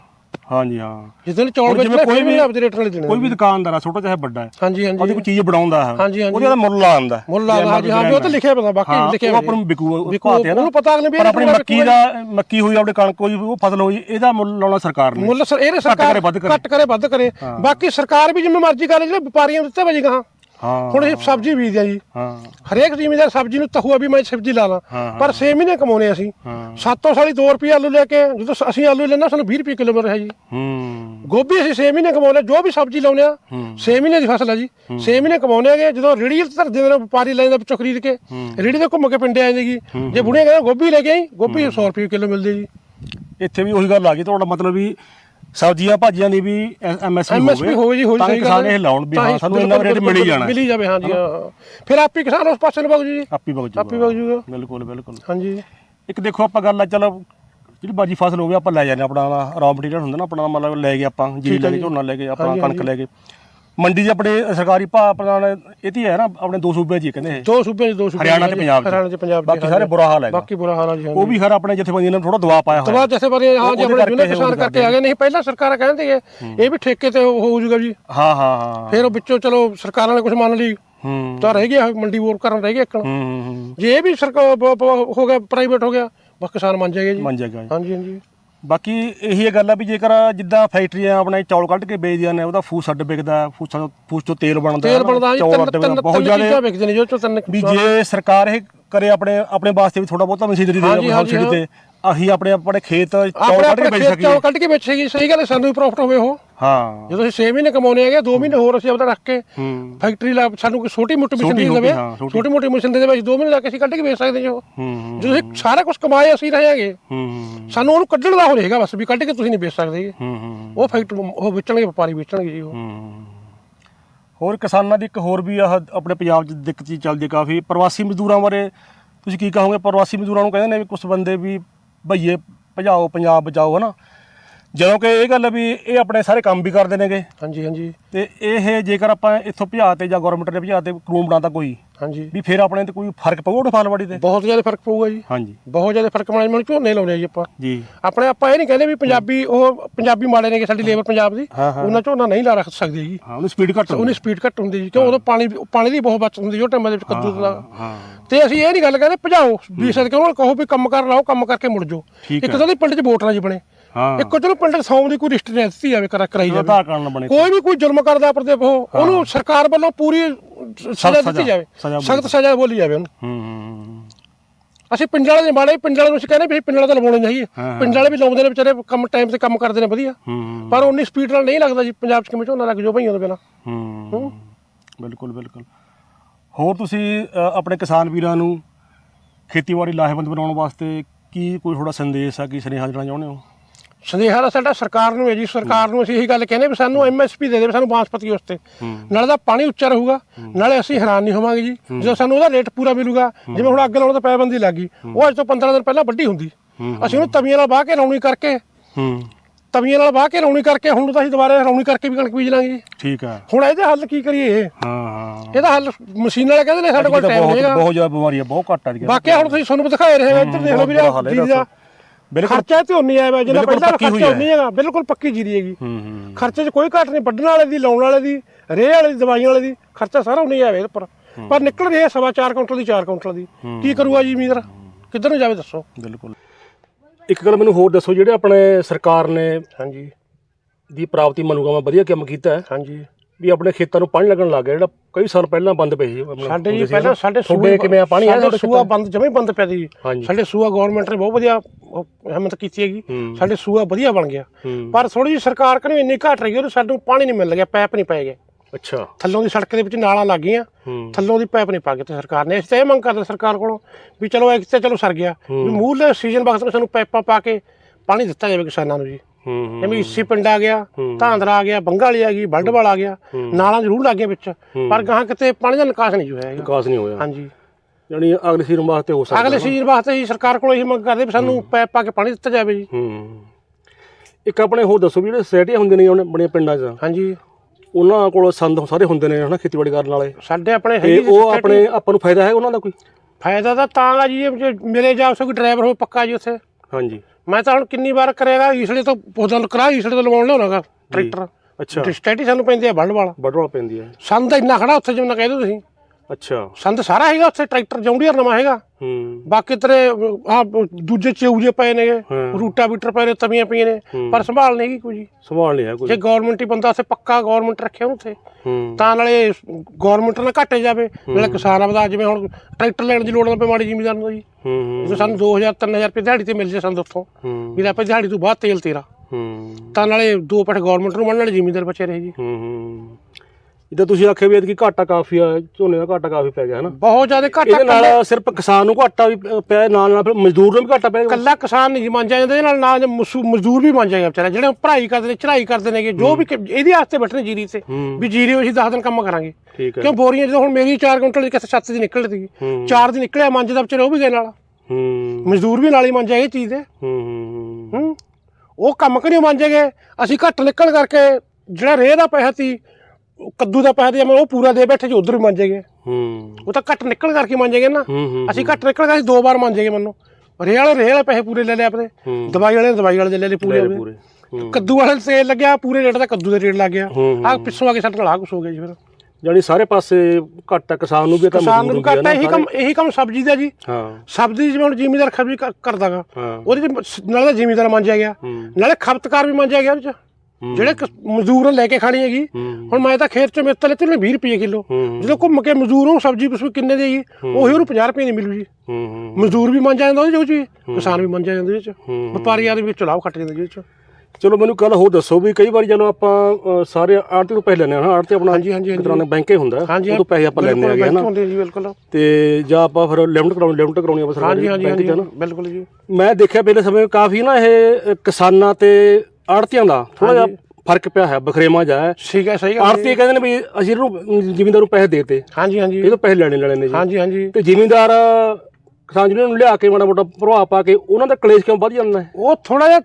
ਹਾਂਜੀ ਹਾਂ। ਜਿੱਦੇ ਚੌਲ ਹੁਣ ਜਿਵੇਂ ਵੇਚਣਾ ਕੋਈ ਵੀ ਆਪਦੇ ਰੇਟ ਨਾਲ ਦੇਣਾ ਕੋਈ ਵੀ ਦੁਕਾਨਦਾਰ ਆ ਛੋਟਾ ਚਾਹੇ ਵੱਡਾ ਹੈ। ਹਾਂਜੀ ਹਾਂਜੀ। ਉਹਦੀ ਕੋਈ ਚੀਜ਼ ਬਣਾਉਂਦਾ ਹੈ। ਹਾਂਜੀ, ਹਾਂਜੀ। ਉਹਦੇ ਦਾ ਮੁੱਲ ਲਾ ਆਂਦਾ ਮੁੱਲ ਲਾ ਹਾਂਜੀ ਹਾਂ ਵੀ ਉਹ ਤਾਂ ਲਿਖਿਆ ਪਤਾ ਬਾਕੀ ਲਿਖਿਆ ਉਹ ਆਪਾਂ ਨੂੰ ਵਿਕੂ ਵਿਕੂ, ਭਾਅ ਤੇ ਹੈ ਨਾ। ਉਹਨੂੰ ਪਤਾ ਅਗਲੇ ਵੀ ਪਰ ਆਪਣੀ ਮੱਕੀ ਦਾ ਮੱਕੀ ਹੋਈ ਆਪਣੇ ਕਣਕ ਹੋਈ ਉਹ ਫਸਲ ਹੋਈ ਇਹਦਾ ਮੁੱਲ ਲਾਉਣਾ ਸਰਕਾਰ ਨੇ। ਮੁੱਲ ਸਰ ਇਹਨੇ ਕਰੇ, ਸਰਕਾਰ ਵੱਧ ਕਰੇ। ਘੱਟ ਕਰੇ ਵੱਧ ਕਰੇ। ਬਾਕੀ ਸਰਕਾਰ ਵੀ ਜਿਵੇਂ ਮਰਜ਼ੀ ਕਰੇ ਜਿਹੜੇ ਵਪਾਰੀਆਂ ਨੂੰ ਦਿੱਤੇ ਵਜੇਗਾ ਹਾਂ ਹੁਣ ਇਹ ਸਬਜ਼ੀ ਬੀਜਦੇ ਆ ਜੀ। ਹਾਂ। ਹਰੇਕ ਜ਼ਿਮੀਦਾਰ ਸਬਜ਼ੀ ਨੂੰ ਤਹੂਆ ਵੀ ਮੈਂ ਸਬਜ਼ੀ ਲਾ ਲਾਂ। ਹਾਂ, ਪਰ 6 ਮਹੀਨੇ ਕਮਾਉਣੇ ਅਸੀਂ। ਹਾਂ। ਸਾਤੋਂ ਸਾਲੀ 2 ਰੁਪਏ ਆਲੂ ਲੈ ਕੇ ਜਦੋਂ ਅਸੀਂ ਆਲੂ ਲੈਣਾ ਸਾਨੂੰ 20 ਰੁਪਏ ਕਿਲੋ ਮਿਲ ਰਿਹਾ ਜੀ। ਹੂੰ। ਗੋਭੀ ਅਸੀਂ 6 ਮਹੀਨੇ ਕਮਾਉਣੇ ਜੋ ਵੀ ਸਬਜ਼ੀ ਲਾਉਨੇ ਆ ਹੂੰ। 6 ਮਹੀਨੇ ਦੀ ਫਸਲ ਹੈ ਜੀ। 6 ਮਹੀਨੇ ਕਮਾਉਣੇ ਹੈਗੇ ਜਦੋਂ ਰੇੜੀ ਧਰ ਦਿੰਦੇ ਨੇ ਵਪਾਰੀ ਲੈ ਜਾਂਦਾ ਵਿੱਚੋਂ ਖਰੀਦ ਕੇ ਰੇੜੀ ਤੇ ਘੁੰਮ ਕੇ ਪਿੰਡੇ ਆ ਜਾਂਦੀ ਜੇ। ਬੁੜੀਆਂ ਕਹਿੰਦੇ ਗੋਭੀ ਲੈ ਕੇ ਆਈ ਗੋਭੀ 100 ਰੁਪਏ ਕਿਲੋ ਮਿਲਦੀ ਜੀ। ਇੱਥੇ ਵੀ ਉਹੀ ਗੱਲ ਆ ਗਈ ਤੁਹਾਡਾ ਮਤਲਬ ਵੀ ਸਬਜ਼ੀਆਂ ਭਾਜੀਆਂ ਦੀ ਵੀ ਐਮਐਸਪੀ ਐਮਐਸਪੀ ਹੋਵੇ ਜੀ ਹੋਈ ਤਾਂ ਸਹੀ ਗੱਲ ਕਿਸਾਨ ਹੈ। ਇਹ ਲਾਉਣ ਵੀ ਤਾਂ ਹਾਂ ਹੀ ਸਾਨੂੰ ਇੰਨਾ ਰੇਟ ਮਿਲ ਹੀ ਜਾਣਾ ਮਿਲ ਹੀ ਜਾਵੇ ਹਾਂ। ਜੀ ਹਾਂ। ਫਿਰ ਆਪੀ ਕਿਸਾਨ ਉਸ ਪਾਸੇ ਨੂੰ ਵਗ ਜੂ ਜੀ? ਆਪੀ ਵਗ ਆਪੀ ਜੂਗਾ ਵਗ ਜੂਗਾ। ਬਿਲਕੁਲ ਬਿਲਕੁਲ। ਹਾਂਜੀ। ਇੱਕ ਦੇਖੋ ਆਪਾਂ ਗੱਲ ਆ ਚਲੋ ਜਿਹੜੀ ਬਾਜੀ ਫਸਲ ਹੋਵੇ ਆਪਾਂ ਲੈ ਜਾਂਦੇ ਆਪਣਾ ਰॉ ਮਟੀਰੀਅਲ ਹੁੰਦਾ ਨਾ ਆਪਣਾ ਮਤਲਬ ਲੈ ਗਏ ਆਪਾਂ ਜੀ ਲੈ ਕੇ ਝੋਨਾ ਲੈ ਕੇ ਆਪਣਾ ਕਣਕ ਲੈ ਕੇ ਮੰਡੀ 'ਚ ਆਪਣੇ ਸਰਕਾਰੀ ਭਾਅ ਆਪਣਾ ਇਹ ਤੇ ਹੈ ਨਾ ਆਪਣੇ ਦੋ ਸੂਬੇ 'ਚ ਹੀ ਕਹਿੰਦੇ ਇਹ। ਦੋ ਸੂਬੇ ਦੋ ਸੂਬੇ ਹਰਿਆਣਾ ਤੇ ਪੰਜਾਬ 'ਚ। ਹਰਿਆਣਾ ਤੇ ਪੰਜਾਬ 'ਚ, ਬਾਕੀ ਸਾਰੇ ਹਾਂਜੀ। ਬੁਰਾ ਹਾਲ ਹੈਗਾ। ਬਾਕੀ ਬੁਰਾ ਹਾਲ ਜੀ ਹਾਂ ਉਹ ਵੀ ਖਰ ਆਪਣੇ ਜਥੇਬੰਦੀਆਂ ਨੇ ਥੋੜਾ ਦਬਾਅ ਪਾਇਆ ਹੋਇਆ। ਬਾਅਦ ਜੈਸੇ ਬਾਰੇ ਹਾਂ ਜੀ ਉਹਦੇ ਆਪਣੇ ਕਰਕੇ ਕਿਸਾਨ ਕਰਕੇ ਆ ਗਏ। ਨਹੀਂ ਪਹਿਲਾਂ ਸਰਕਾਰਾਂ ਕਹਿੰਦੇ ਇਹ ਵੀ ਠੇਕੇ ਤੇ ਹੋ ਜਾਊਗਾ ਜੀ। ਹਾਂ ਹਾਂ ਹਾਂ ਫਿਰ ਉਹ ਵਿੱਚੋਂ ਚਲੋ ਸਰਕਾਰਾਂ ਨੇ ਕੁਝ ਮੰਨ ਲਈ ਹੂੰ। ਤਾਂ ਰਹਿ ਗਿਆ ਮੰਡੀ ਬੋਰ ਕਰਨ ਰਹਿ ਗਿਆ ਇੱਕ ਹੂੰ ਹੂੰ ਜੇ ਇਹ ਵੀ ਸਰਕਾਰ ਬ- ਬ- ਹੋ ਗਿਆ ਪ੍ਰਾਈਵੇਟ ਹੋ ਗਿਆ ਬਸ ਕਿਸਾਨ ਮੰਨ ਜਾਏਗਾ ਜੀ। ਮੰਨ ਜਾਏਗਾ ਹਾਂਜੀ ਹਾਂਜੀ। ਬਾਕੀ ਇਹੀ ਗੱਲ ਆ ਵੀ ਜੇਕਰ ਜਿੱਦਾਂ ਫੈਕਟਰੀਆਂ ਆਪਣੇ ਚੌਲ ਕੱਢ ਕੇ ਵੇਚਦੀਆਂ ਨੇ ਉਹਦਾ ਫੂਸ ਛੱਡ ਵਿਕਦਾ ਫੂਸ ਫੂਸ ਤੋਂ ਤੇਲ ਬਣਦਾ ਤੇਲ ਬਣਦਾ ਜੀ ਚੌਲ ਬਣਦਾ, ਬਹੁਤ ਜ਼ਿਆਦਾ ਵਿਕਦੇ ਨੇ ਜੋ ਚੋਂ ਤਿੰਨ ਵੀ ਜੇ ਸਰਕਾਰ ਇਹ ਕਰੇ ਆਪਣੇ ਆਪਣੇ ਵਾਸਤੇ ਵੀ ਥੋੜਾ ਬਹੁਤਾ ਮਸ਼ੀਨਰੀ ਦੇ ਹਾਂਜੀ, ਸਬਸਿਡੀ ਤੇ ਅਸੀਂ ਆਪਣੇ ਆਪਣੇ ਖੇਤ ਚੌਲ ਆਪਣੇ ਕੱਢ ਕੇ ਆਪਣੇ ਵੇਚ ਸਕੀਏ। ਚੌਲ ਕੱਢ ਕੇ ਵੇਚੇਗੀ ਸਹੀ ਗੱਲ ਸਾਨੂੰ ਵੀ ਪ੍ਰੋਫਿਟ ਹੋਵੇ ਉਹ। ਹਾਂ। ਜਦੋਂ ਅਸੀਂ 6 ਮਹੀਨੇ ਕਮਾਉਣੇ ਹੈਗੇ 2 ਮਹੀਨੇ ਹੋਰ ਅਸੀਂ ਆਪਦਾ ਰੱਖ ਕੇ ਹੂੰ। ਫੈਕਟਰੀ ਲਾ ਸਾਨੂੰ ਕੋਈ ਛੋਟੀ ਮੋਟੀ ਮਸ਼ੀਨ ਦੇ ਦੇਵੇ ਛੋਟੀ। ਮੋਟੀ ਮਸ਼ੀਨ ਦੇ ਦੇਵੇ ਅਸੀਂ 2 ਮਹੀਨੇ ਲਾ ਕੇ ਅਸੀਂ ਕੱਢ ਕੇ ਵੇਚ ਸਕਦੇ ਜੀ ਜਦੋਂ ਅਸੀਂ ਸਾਰਾ ਕੁਝ ਕਮਾਏ ਅਸੀਂ ਰਹੇਗੇ ਹੂੰ ਸਾਨੂੰ ਉਹਨੂੰ ਕੱਢਣ ਦਾ ਹੋ ਰਹੇਗਾ ਬਸ ਵੀ ਕੱਢ ਕੇ ਤੁਸੀਂ ਨਹੀਂ ਵੇਚ ਸਕਦੇ। ਹੂੰ ਉਹ ਫੈਕਟਰੀ ਉਹ ਵੇਚਣਗੇ ਵਪਾਰੀ ਵੇਚਣਗੇ ਜੀ ਉਹ। ਹੋਰ ਕਿਸਾਨਾਂ ਦੀ ਇੱਕ ਹੋਰ ਵੀ ਆਹ ਆਪਣੇ ਪੰਜਾਬ 'ਚ ਦਿੱਕਤ ਜੀ ਚੱਲਦੀ ਕਾਫੀ ਪ੍ਰਵਾਸੀ ਮਜ਼ਦੂਰਾਂ ਬਾਰੇ ਤੁਸੀਂ ਕੀ ਕਹੋਗੇ? ਪ੍ਰਵਾਸੀ ਮਜ਼ਦੂਰਾਂ ਨੂੰ ਕਹਿੰਦੇ ਨੇ ਵੀ ਕੁਝ ਬੰਦੇ ਵੀ ਭਈਏ ਭਜਾਓ ਪੰਜਾਬ ਬਚਾਓ ਹਨਾ? ਜਦੋਂ ਕਿ ਇਹ ਗੱਲ ਵੀ ਇਹ ਆਪਣੇ ਸਾਰੇ ਕੰਮ ਵੀ ਕਰਦੇ ਨੇਗੇ। ਹਾਂਜੀ ਹਾਂਜੀ। ਤੇ ਇਹ ਜੇਕਰ ਆਪਾਂ ਇੱਥੋਂ ਭਜਾ ਤੇ ਜਾਂ ਗਵਰਨਮੈਂਟ ਨੇ ਭਜਾ ਤੇ ਕਾਨੂੰਨ ਬਣਾਤਾ ਕੋਈ ਹਾਂਜੀ। ਵੀ ਫਿਰ ਆਪਣੇ ਤੇ ਕੋਈ ਫ਼ਰਕ ਪਊਗਾ ਫਲਵਾੜੀ ਤੇ? ਬਹੁਤ ਜ਼ਿਆਦਾ ਫ਼ਰਕ ਪਊਗਾ ਜੀ। ਹਾਂਜੀ। ਬਹੁਤ ਜ਼ਿਆਦਾ ਫ਼ਰਕ ਮਾਣੇ ਮੈਨੂੰ ਝੋਨੇ ਲਾਉਣੇ ਆ ਜੀ ਆਪਾਂ। ਜੀ। ਆਪਣੇ ਆਪਾਂ ਇਹ ਨਹੀਂ ਕਹਿੰਦੇ ਵੀ ਪੰਜਾਬੀ ਉਹ ਪੰਜਾਬੀ ਮਾੜੇ ਨੇਗੇ ਸਾਡੀ ਲੇਬਰ ਪੰਜਾਬ ਦੀ। ਉਹਨਾਂ ਝੋਨਾ ਨਹੀਂ ਲਾ ਰੱਖ ਸਕਦੇ ਜੀ। ਹਾਂ ਉਹਨੂੰ ਸਪੀਡ ਘੱਟ ਉਹਦੀ ਸਪੀਡ ਘੱਟ ਹੁੰਦੀ ਜੀ ਕਿਉਂ? ਉਦੋਂ ਪਾਣੀ ਪਾਣੀ ਦੀ ਬਹੁਤ ਬਚਤ ਹੁੰਦੀ ਜੀ ਉਹ ਟਾਈਮ ਦੇ ਵਿੱਚ ਕੱਦੂ ਦਾ। ਹਾਂ ਤੇ ਅਸੀਂ ਇਹ ਨਹੀਂ ਗੱਲ ਕਹਿੰਦੇ ਭਜਾਓ। ਵੀ ਸਦਕੇ ਉਹਨਾਂ ਨੂੰ ਕਹੋ ਵੀ ਕੰਮ ਕਰ ਲਾਓ ਕੰਮ ਕਰਕੇ ਮੁੜ ਜਾਓ। ਇੱਕ। ਤਾਂ ਦੀ ਪਿੰਡ 'ਚ ਵੋਟ ਨਾ ਜੀ ਬਣੇ। ਹਾਂ। ਇੱਕ ਚਲੋ ਪਿੰਡ ਸੌਂ ਦੀ ਕੋਈ ਰਿਸ਼ਤੇ ਨਹੀਂ ਦਿੱਤੀ ਜਾਵੇ ਕਰਾ ਕਰਾਈ ਜਾਵੇ। ਆਧਾਰ ਕਾਰਡ ਬਣੇ। ਕੋਈ ਵੀ ਕੋਈ ਜ਼ੁਲਮ ਕਰਦਾ ਪ੍ਰਤੀ ਉਹ ਉਹਨੂੰ ਸਰਕਾਰ ਵੱਲੋਂ ਪੂਰੀ ਸਜ਼ਾ ਸਜ਼ਾ- ਦਿੱਤੀ ਜਾਵੇ। ਸਖਤ ਸਜ਼ਾ ਬੋਲੀ ਜਾਵੇ ਉਹਨੂੰ। ਹੂੰ ਹੂੰ ਅਸੀਂ ਪਿੰਡ ਵਾਲੇ ਦੇ ਮਾੜੇ ਪਿੰਡ ਵਾਲੇ ਨੂੰ ਅਸੀਂ ਕਹਿੰਦੇ ਵੀ ਪਿੰਡ ਵਾਲੇ ਤਾਂ ਲਵਾਉਣੇ ਨਹੀਂ ਹਾਂ। ਪਿੰਡ ਵਾਲੇ ਵੀ ਲਾਉਂਦੇ ਨੇ ਵਿਚਾਰੇ ਕੰਮ ਟਾਈਮ ਤੇ ਕੰਮ ਕਰਦੇ ਨੇ ਵਧੀਆ। ਹੂੰ ਪਰ ਉਨੀ ਸਪੀਡ ਨਾਲ ਨਹੀਂ ਲੱਗਦਾ ਜੀ ਪੰਜਾਬ 'ਚ ਕਿਵੇਂ ਝੋਨਾ ਲੱਗ ਜਾਓ ਭਈਆਂ ਤੋਂ ਬਿਨਾਂ। ਹੂੰ ਬਿਲਕੁਲ ਬਿਲਕੁਲ। ਹੋਰ ਤੁਸੀਂ ਅ, ਆਪਣੇ ਕਿਸਾਨ ਵੀਰਾਂ ਨੂੰ ਖੇਤੀਬਾੜੀ ਲਾਹੇਵੰਦ ਬਣਾਉਣ ਵਾਸਤੇ ਕੀ ਕੋਈ ਥੋੜਾ ਸੰਦੇਸ਼ ਆ ਕੀ ਸੁਨੇਹਾ ਦੇਣਾ ਚਾਹੁੰਦੇ ਹੋ? ਸੰਦੇਹਾ ਦਾ ਸਾਡਾ ਸਰਕਾਰ ਨੂੰ ਹੈ ਜੀ ਸਰਕਾਰ ਨੂੰ ਅਸੀਂ ਇਹੀ ਗੱਲ ਕਹਿੰਦੇ ਵੀ ਸਾਨੂੰ ਐਮਐਸਪੀ ਦੇ ਦੇਵੇ ਸਾਨੂੰ ਬਾਸਪਤੀ ਵਾਸਤੇ ਨਾਲੇ ਦਾ ਪਾਣੀ ਉੱਚਾ ਰਹੂਗਾ ਨਾਲੇ ਅਸੀਂ ਹੈਰਾਨ ਨਹੀਂ ਹੋਵਾਂਗੇ ਜੀ। ਜਦੋਂ ਸਾਨੂੰ ਉਹਦਾ ਰੇਟ ਪੂਰਾ ਮਿਲੂਗਾ ਜਿਵੇਂ ਹੁਣ ਅੱਗ ਲਾਉਣ ਤੋਂ ਪੈਬੰਦੀ ਲੱਗ ਉਹ ਅੱਜ ਤੋਂ 15 ਦਿਨ ਪਹਿਲਾਂ ਵੱਡੀ ਹੁੰਦੀ। ਅਸੀਂ ਉਹਨੂੰ ਤਵੀਆਂ ਨਾਲ ਵਾਹ ਕੇ ਰੌਣੀ ਕਰਕੇ ਤਵੀਆਂ ਨਾਲ ਵਾਹ ਕੇ ਰੌਣੀ ਕਰਕੇ ਹੁਣ ਤਾਂ ਅਸੀਂ ਦੁਬਾਰਾ ਰੌਣੀ ਕਰਕੇ ਵੀ ਕਣਕ ਬੀਜ ਲਾਂਗੇ ਜੀ। ਠੀਕ ਆ। ਹੁਣ ਇਹਦੇ ਹੱਲ ਕੀ ਕਰੀਏ ਹਾਂ ਹਾਂ। ਇਹਦਾ ਹੱਲ ਮਸ਼ੀਨ ਵਾਲੇ ਕਹਿੰਦੇ ਨੇ ਸਾਡੇ ਕੋਲ ਟਾਈਮ ਨਹੀਂ ਹੈਗਾ। ਬਹੁਤ ਜ਼ਿਆਦਾ ਬਿਮਾਰੀਆਂ ਬਹੁਤ ਘੱਟ ਆ ਰਹੀਆਂ ਬਾਕੀ ਹੁਣ ਤੁਸੀਂ ਤੁਹਾਨੂੰ ਦਿਖਾਏ ਰਹੇ ਹੋ ਇੱਧਰ ਦੇਖ ਲਓ ਵੀ ਬਹੁਤ ਬੁਰਾ ਹਾਲ ਹੈ ਜੀਰੀ ਦਾ ਬਿਲਕੁਲ। ਖਰਚਾ ਤੇ ਉਨੀ ਆਇਆ ਵਾ ਜਿਹੜਾ ਬਿਲਕੁਲ ਪਹਿਲਾਂ ਪੱਕੀ ਹੋਈ ਖਰਚਾ। ਉਨੀ ਹੈਗਾ ਬਿਲਕੁਲ ਪੱਕੀ ਜੀਰੀ ਹੈਗੀ। ਹੂੰ ਹੂੰ ਖਰਚੇ 'ਚ ਕੋਈ ਘਾਟ ਨਹੀਂ ਵੱਢਣ ਵਾਲੇ ਦੀ ਲਾਉਣ ਵਾਲੇ ਦੀ ਰੇਹ ਵਾਲੇ ਦੀ ਦਵਾਈਆਂ ਵਾਲੇ ਦੀ ਖਰਚਾ ਸਾਰਾ ਉਨੀ ਆਇਆ ਇਹਦੇ ਪਰ ਪਰ ਨਿਕਲ ਰਿਹਾ ਸਵਾ ਚਾਰ ਕੁਇੰਟਲ ਦੀ 4 ਕੁਇੰਟਲ ਦੀ। ਕੀ ਕਰੂਗਾ ਜੀ ਉਮੀਦਰ ਕਿੱਧਰ ਨੂੰ ਜਾਵੇ ਦੱਸੋ। ਬਿਲਕੁਲ। ਇੱਕ ਗੱਲ ਮੈਨੂੰ ਹੋਰ ਦੱਸੋ ਜਿਹੜੇ ਆਪਣੇ ਸਰਕਾਰ ਨੇ ਹਾਂਜੀ। ਦੀ ਪ੍ਰਾਪਤੀ ਮੰਨੂਗਾ ਮੈਂ ਵਧੀਆ ਕੰਮ ਕੀਤਾ ਹੈ ਹਾਂਜੀ। ਵੀ ਆਪਣੇ ਖੇਤਾਂ ਨੂੰ ਪਾਣੀ ਲੱਗਣ ਲੱਗ ਗਿਆ ਜਿਹੜਾ ਕਈ ਸਾਲ ਪਹਿਲਾਂ ਬੰਦ ਪਏ ਸੀ ਆਪਣੇ ਸਾਡੇ ਜੀ ਹੁੰਦੇ ਸੀ ਪਹਿਲਾਂ ਨਾ। ਸਾਡੇ ਤੁਹਾਡੇ ਕਿਵੇਂ ਆ? ਪਾਣੀ ਆ ਸਾਡੇ ਸੂਆ ਬੰਦ ਜਮੇ ਬੰਦ ਪਿਆ ਸੀ ਹਾਂਜੀ। ਸਾਡੇ ਸੂਆ ਗਵਰਨਮੈਂਟ ਨੇ ਬਹੁਤ ਵਧੀਆ ਉਹ ਹਿੰਮਤ ਕੀਤੀ ਹੈਗੀ। ਹੂੰ। ਸਾਡੇ ਸੂਆ ਵਧੀਆ ਬਣ ਗਿਆ। ਹੂੰ। ਪਰ ਥੋੜੀ ਜਿਹੀ ਸਰਕਾਰ ਕਨੂੰ ਇੰਨੀ ਘਾਟ ਰਹੀ ਉਹ ਸਾਨੂੰ ਪਾਣੀ ਨਹੀਂ ਮਿਲ ਗਿਆ ਪੈਪ ਨਹੀਂ ਪਏ ਗਏ ਅੱਛਾ। ਥੱਲੋਂ ਦੀ ਸੜਕ ਦੇ ਵਿੱਚ ਨਾਲਾਂ ਲੱਗ ਗਈਆਂ ਹੂੰ। ਥੱਲੋਂ ਦੀ ਪਾਈਪ ਨਹੀਂ ਪਾ ਕੇ ਤੇ ਸਰਕਾਰ ਨੇ ਇਸ ਤੇ ਇਹ ਮੰਗ ਕਰਦੇ ਸਰਕਾਰ ਕੋਲੋਂ ਵੀ ਚਲੋ ਇੱਕ ਤੇ ਚਲੋ ਸਰ ਗਿਆ। ਵੀ ਮੂਲ ਸੀਜ਼ਨ ਵਕਤ ਸਾਨੂੰ ਪਾਈਪਾਂ ਪਾ ਕੇ ਪਾਣੀ ਦਿੱਤਾ ਜਾਵੇ ਕਿਸਾਨਾਂ ਨੂੰ ਜੀ। ਹੂੰ ਹੂੰ। ਇਸੀ ਪਿੰਡ ਆ ਗਿਆ ਧਾਂਦਰਾ ਆ ਗਿਆ ਬੰਗਾਲੀ ਆ ਗਈ ਬਲਡਵਾਲ ਆ ਗਿਆ। ਨਾਲਾਂ ਜ਼ਰੂਰ ਲੱਗ ਗਏ ਵਿੱਚ ਪਰ ਗਾਹਾਂ ਕਿਤੇ ਪਾਣੀ ਦਾ ਨਿਕਾਸ ਨਹੀਂ ਹੈ ਹੈਗਾ। ਵਿਕਾਸ ਨਹੀਂ ਹੋਇਆ। ਹਾਂਜੀ। ਯਾਨੀ ਅਗਲੇ ਸੀਜ਼ਨ ਵਾਸਤੇ ਹੋ ਸਕਦਾ ਅਗਲੇ ਸੀਜ਼ਨ ਵਾਸਤੇ ਜੀ ਸਰਕਾਰ ਕੋਲੋਂ ਇਹੀ ਮੰਗ ਕਰਦੇ ਵੀ ਸਾਨੂੰ ਪਾਈਪ ਪਾ ਕੇ ਪਾਣੀ ਦਿੱਤਾ ਜਾਵੇ ਜੀ। ਹੂੰ। ਇੱਕ ਆਪਣੇ ਹੋਰ ਦੱਸੋ ਵੀ ਜਿਹੜੇ ਸੋਸਾਇਟੀਆਂ ਹੁੰਦੀਆਂ ਨੇ ਆਪਣੇ ਬੜੀਆਂ ਪਿੰਡਾਂ 'ਚ। ਹਾਂਜੀ। ਉਹਨਾਂ ਕੋਲ ਸੰਦ ਸਾਰੇ ਹੁੰਦੇ ਨੇ ਹਨਾ ਖੇਤੀਬਾੜੀ ਕਰਨ ਵਾਲੇ। ਸਾਡੇ ਆਪਣੇ ਜੀ ਉਹ ਆਪਣੇ ਆਪਾਂ ਨੂੰ ਫਾਇਦਾ ਹੈ ਉਹਨਾਂ ਦਾ ਕੋਈ? ਫਾਇਦਾ ਤਾਂ ਤਾਂ ਗਾ ਜੀ ਮੇਰੇ ਜਾ ਕੋਈ ਡਰਾਈਵਰ ਹੋਵੇ ਪੱਕਾ ਜੀ ਉੱਥੇ। ਹਾਂਜੀ। ਮੈਂ ਤਾਂ ਹੁਣ ਕਿੰਨੀ ਵਾਰ ਕਰੇਗਾ ਈਸੜੇ ਤੋਂ ਉਦੋਂ ਕਰਾ ਈਸੜੇ ਤੋਂ ਲਵਾਉਣ ਲਿਆਉਣਾਗਾ ਟਰੈਕਟਰ। ਅੱਛਾ। ਸਟੈਟੀ ਸਾਨੂੰ ਪੈਂਦੀ ਆ ਬਲਡਵਾਲ ਬੜਵਾ ਪੈਂਦੀ ਹੈ। ਸੰਦ ਇੰਨਾ ਖੜਾ ਉੱਥੇ ਜਿਵੇਂ ਕਹਿ ਦਿਓ ਤੁਸੀਂ। ਅੱਛਾ। ਸੰਦ ਸਾਰਾ ਹੈਗਾ ਉੱਥੇ ਟਰੈਕਟਰ ਜੌਂਡੀਅਰ ਨਵਾਂ ਹੈਗਾ। ਹੂੰ। ਬਾਕੀ ਤੇਰੇ ਆ ਦੂਜੇ ਚੇਊਜੇ ਪਏ ਨੇ। ਰੂਟਾ ਬੀਟਰ ਪਏ ਨੇ ਤਵੀਆਂ ਪਈਆਂ ਨੇ ਪਰ ਸੰਭਾਲ ਨਹੀਂ ਹੈਗੀ ਕੋਈ ਜੀ। ਸੰਭਾਲ ਨਹੀਂ ਹੈ ਜੇ ਕੋਈ ਗਵਰਨਮੈਂਟ ਹੀ ਬੰਦਾ ਉੱਥੇ ਪੱਕਾ ਗਵਰਨਮੈਂਟ ਰੱਖਿਆ ਉੱਥੇ ਤਾਂ ਨਾਲੇ ਗਵਰਨਮੈਂਟ ਨਾਲ ਘਾਟੇ ਜਾਵੇ। ਨਾਲੇ ਕਿਸਾਨ ਆਪਦਾ ਜਿਵੇਂ ਹੁਣ ਟਰੈਕਟਰ ਲੈਣ ਦੀ ਲੋੜ ਨਾ ਪਏ ਮਾੜੀ ਜ਼ਿਮੀਦਾਰ ਨੂੰ ਜੀ ਹੂੰ ਹੂੰ। ਜੇ ਸਾਨੂੰ 2000 3000 ਰੁਪਏ ਦਿਹਾੜੀ ਤੇ ਮਿਲ ਜੇ ਸਾਨੂੰ ਉੱਥੋਂ ਵੀ ਆਪਾਂ ਦਿਹਾੜੀ ਤੋਂ ਬਾਅਦ ਤੇਲ ਤੇਰਾ। ਹੂੰ। ਤਾਂ ਨਾਲੇ ਦੋ ਪੈਸੇ ਗਵਰਨਮੈਂਟ ਨੂੰ ਬਣਨ ਨਾਲੇ ਜ਼ਿਮੀਦਾਰ ਬਚੇ ਰਹੇ ਜੀ। ਹੂੰ ਹੂੰ। ਜਿੱਦਾਂ ਤੁਸੀਂ ਆਖਿਆ ਵੀ ਇਹਦੀ ਘਾਟਾ ਕਾਫੀ ਆ ਝੋਨੇ ਦਾ ਘਾਟਾ ਕਾਫੀ ਪੈ ਗਿਆ ਹਨਾ? ਬਹੁਤ ਜ਼ਿਆਦਾ ਘਾਟਾ ਇਹਦੇ ਨਾਲ ਸਿਰਫ ਕਿਸਾਨ ਨੂੰ ਘਾਟਾ ਵੀ ਪ- ਪਿਆ ਨਾਲ ਨਾਲ ਫਿਰ ਮਜ਼ਦੂਰ ਨੂੰ ਵੀ ਘਾਟਾ ਪਿਆ। ਕੱਲਾ ਕਿਸਾਨ ਨਹੀਂ ਜੀ ਮੰਨਿਆ ਜਾਂਦਾ ਇਹਦੇ ਨਾਲ ਨਾਲ ਮਜ਼ਦੂਰ ਵੀ ਮੰਨ ਜਾਏਗਾ ਵਿਚਾਰਾ ਜਿਹੜੇ ਪੜ੍ਹਾਈ ਕਰਦੇ ਨੇ ਚੜ੍ਹਾਈ ਕਰਦੇ ਨੇਗੇ ਜੋ ਵੀ ਕਿ- ਇਹਦੇ ਵਾਸਤੇ ਬੈਠੇ ਜੀਰੀ ਤੇ ਹੂੰ। ਵੀ ਜੀਰੀ ਅਸੀਂ 10 ਦਿਨ ਕੰਮ ਕਰਾਂਗੇ। ਠੀਕ ਹੈ। ਕਿਉਂ ਬੋਰੀਆਂ ਜਦੋਂ ਹੁਣ ਮੇਰੀ 4 ਕੁਇੰਟਲ ਦੀ ਕਿਸੇ ਛੱਤ ਦੀ ਨਿਕਲ ਰਹੀ ਹੂੰ। ਚਾਰ ਦੀ ਨਿਕਲਿਆ ਮੰਜ ਦਾ ਵਿਚਾਰੇ ਉਹ ਵੀ ਗਏ ਨਾਲ। ਹੂੰ। ਮਜ਼ਦੂਰ ਵੀ ਨਾਲ ਹੀ ਮੰਨ ਜਾਏਗੇ ਚੀਜ਼ ਦੇ ਹੂੰ ਹੂੰ ਹੂੰ। ਉਹ ਕੰਮ ਕਿ ਨਹੀਂ ਮੰਨ ਜਾਏਗੇ? ਅਸੀਂ ਘੱਟ ਨਿਕਲ ਕਰਕੇ ਜਿਹੜਾ ਰੇਹ ਦਾ ਪੈਸਾ ਸੀ ਕੱਦੂ ਦਾ ਪੈਸਾ ਤੇ ਉਹ ਪੂਰਾ ਦੇ ਬੈਠੇ ਜੀ ਉਧਰ ਵੀ ਮੰਨ ਜਾਏਗੇ। ਹੂੰ। ਉਹ ਤਾਂ ਘੱਟ ਨਿਕਲ ਕਰਕੇ ਮੰਨ ਜਾਏਗੇ ਨਾ। ਅਸੀਂ ਘੱਟ ਨਿਕਲ ਕਰਕੇ ਦੋ ਵਾਰ ਮੰਨ ਜਾਏਗੇ ਮੰਨੋ। ਰੇਹ ਵਾਲੇ ਰੇਹ ਵਾਲੇ ਪੈਸੇ ਪੂਰੇ ਲੈ ਲਏ ਆਪਣੇ। ਦਵਾਈ ਵਾਲੇ ਦਵਾਈ ਵਾਲੇ ਦੇ ਲੈ ਲਏ ਪੂਰੇ। ਕੱਦੂ ਵਾਲੇ ਤੇਲ ਲੱਗਿਆ ਪੂਰੇ ਰੇਟ ਦਾ ਕੱਦੂ ਦਾ ਰੇਟ ਲੱਗ ਗਿਆ। ਆਹ ਪਿੱਛੋਂ ਆ ਕੇ ਸਾਡੇ ਨਾਲ ਆਹ ਕੁਛ ਹੋ ਗਿਆ ਜੀ ਫਿਰ। ਜਾਨੀ ਸਾਰੇ ਪਾਸੇ ਘਾਟਾ ਕਿਸਾਨ ਨੂੰ ਵੀ ਤਾਂ ਕਿਸਾਨ ਨੂੰ ਘਾਟਾ ਇਹੀ ਕੰਮ ਇਹੀ ਕੰਮ ਸਬਜ਼ੀ ਦਾ ਜੀ। ਹਾਂ। ਸਬਜ਼ੀ ਜਿਵੇਂ ਹੁਣ ਜ਼ਿਮੀਦਾਰ ਖਰਚੀ ਕਰਦਾਗਾ। ਉਹਦੇ ਨਾਲੇ ਤਾਂ ਜ਼ਿਮੀਦਾਰ ਮੰਨਿਆ ਗਿਆ ਨਾਲੇ ਖਪਤਕਾਰ ਵੀ ਮੰਨਿਆ ਗਿਆ ਉਹਦੇ ਚ। ਜਿਹੜੇ ਮਜ਼ਦੂਰ ਲੈ ਕੇ ਖਾਣੀ ਹੈਗੀ ਹੁਣ ਮੈਂ ਤਾਂ ਖੇਤ ਚ ਮੇਤੇ ਲੈਤੇ ਨੇ 20 ਰੁਪਏ ਕਿਲੋ। ਜਦੋਂ ਘੁੰਮ ਕੇ ਮਜ਼ਦੂਰ ਨੂੰ ਸਬਜ਼ੀ ਵੀ ਕਿੰਨੇ ਦੀ ਹੈਗੀ ਉਹੀ ਉਹਨੂੰ 50 ਰੁਪਏ ਦੀ ਮਿਲੂ ਜੀ ਮਜ਼ਦੂਰ ਵੀ ਮੰਨ ਜਾਂਦਾ ਉਹਦੇ ਚ ਵੀ ਕਿਸਾਨ ਵੀ ਮੰਨ ਜਾਂਦਾ ਉਹਦੇ ਚ। ਵਪਾਰੀਆਂ ਦੇ ਵਿੱਚ ਲਾਭ ਖੱਟ ਜਾਂਦਾ ਜਿਹਦੇ ਚ ਚਲੋ ਮੈਨੂੰ ਕੱਲ ਹੋਰ ਦੱਸੋ ਵੀ ਕਈ ਵਾਰੀ ਜਦੋਂ ਆਪਾਂ ਸਾਰੇ ਆੜਤੀ ਤੋਂ ਪੈਸੇ ਲੈਣੇ ਹਾਂ ਆੜਤੀ ਆਪਣਾ ਹਾਂਜੀ, ਹਾਂਜੀ, ਤਰ੍ਹਾਂ ਬੈਂਕ ਹੁੰਦਾ। ਉਹ ਤੋਂ ਪੈਸੇ ਆਪਾਂ ਲੈਣੇ ਹੈਗੇ ਹਨਾ? ਜੀ ਬਿਲਕੁਲ। ਤੇ ਜਾਂ ਆਪਾਂ ਫਿਰ ਲਿਮਟ ਕਰਾਉਣੀ ਲਿਮਟ ਕਰਾਉਣੀ ਆਪਾਂ ਸਰਕਾਰੀ ਹਾਂਜੀ ਹਾਂਜੀ ਬਿਲਕੁਲ ਜੀ। ਮੈਂ ਦੇਖਿਆ ਪਹਿਲੇ ਸਮੇਂ ਕਾਫੀ ਨਾ ਇਹ ਕਿਸਾਨਾਂ ਤੇ ਆੜਤੀਆਂ ਦਾ ਥੋੜਾ ਜਿਹਾ ਫ਼ਰਕ ਪਿਆ ਹੈ ਬਖਰੇਵਾ ਜਾ ਹੈ। ਠੀਕ ਹੈ ਸਹੀ ਗੱਲ ਆੜਤੀ ਕਹਿੰਦੇ ਨੇ ਵੀ ਅਸੀਂ ਇਹਨੂੰ ਜ਼ਿਮੀਂਦਾਰ ਨੂੰ ਪੈਸੇ ਦੇਤੇ। ਹਾਂਜੀ ਹਾਂਜੀ। ਇਹ ਤੋਂ ਪੈਸੇ ਲੈਣੇ ਲੈਣੇ ਨੇ ਜੀ। ਹਾਂਜੀ ਹਾਂਜੀ। ਤੇ ਜ਼ਿਮੀਂਦਾਰ ਕਿਸਾਨ ਜਿਹਨਾਂ ਨੂੰ ਲਿਆ ਕੇ ਮਾੜਾ ਮੋਟਾ ਪ੍ਰਭਾਵ ਪਾ ਕੇ ਉਹਨਾਂ ਦਾ ਕਲੇਸ਼ ਕਿਉਂ ਵੱਧ ਜਾਂਦਾ ਹੈ? ਉਹ ਥੋੜਾ ਜਿਹਾ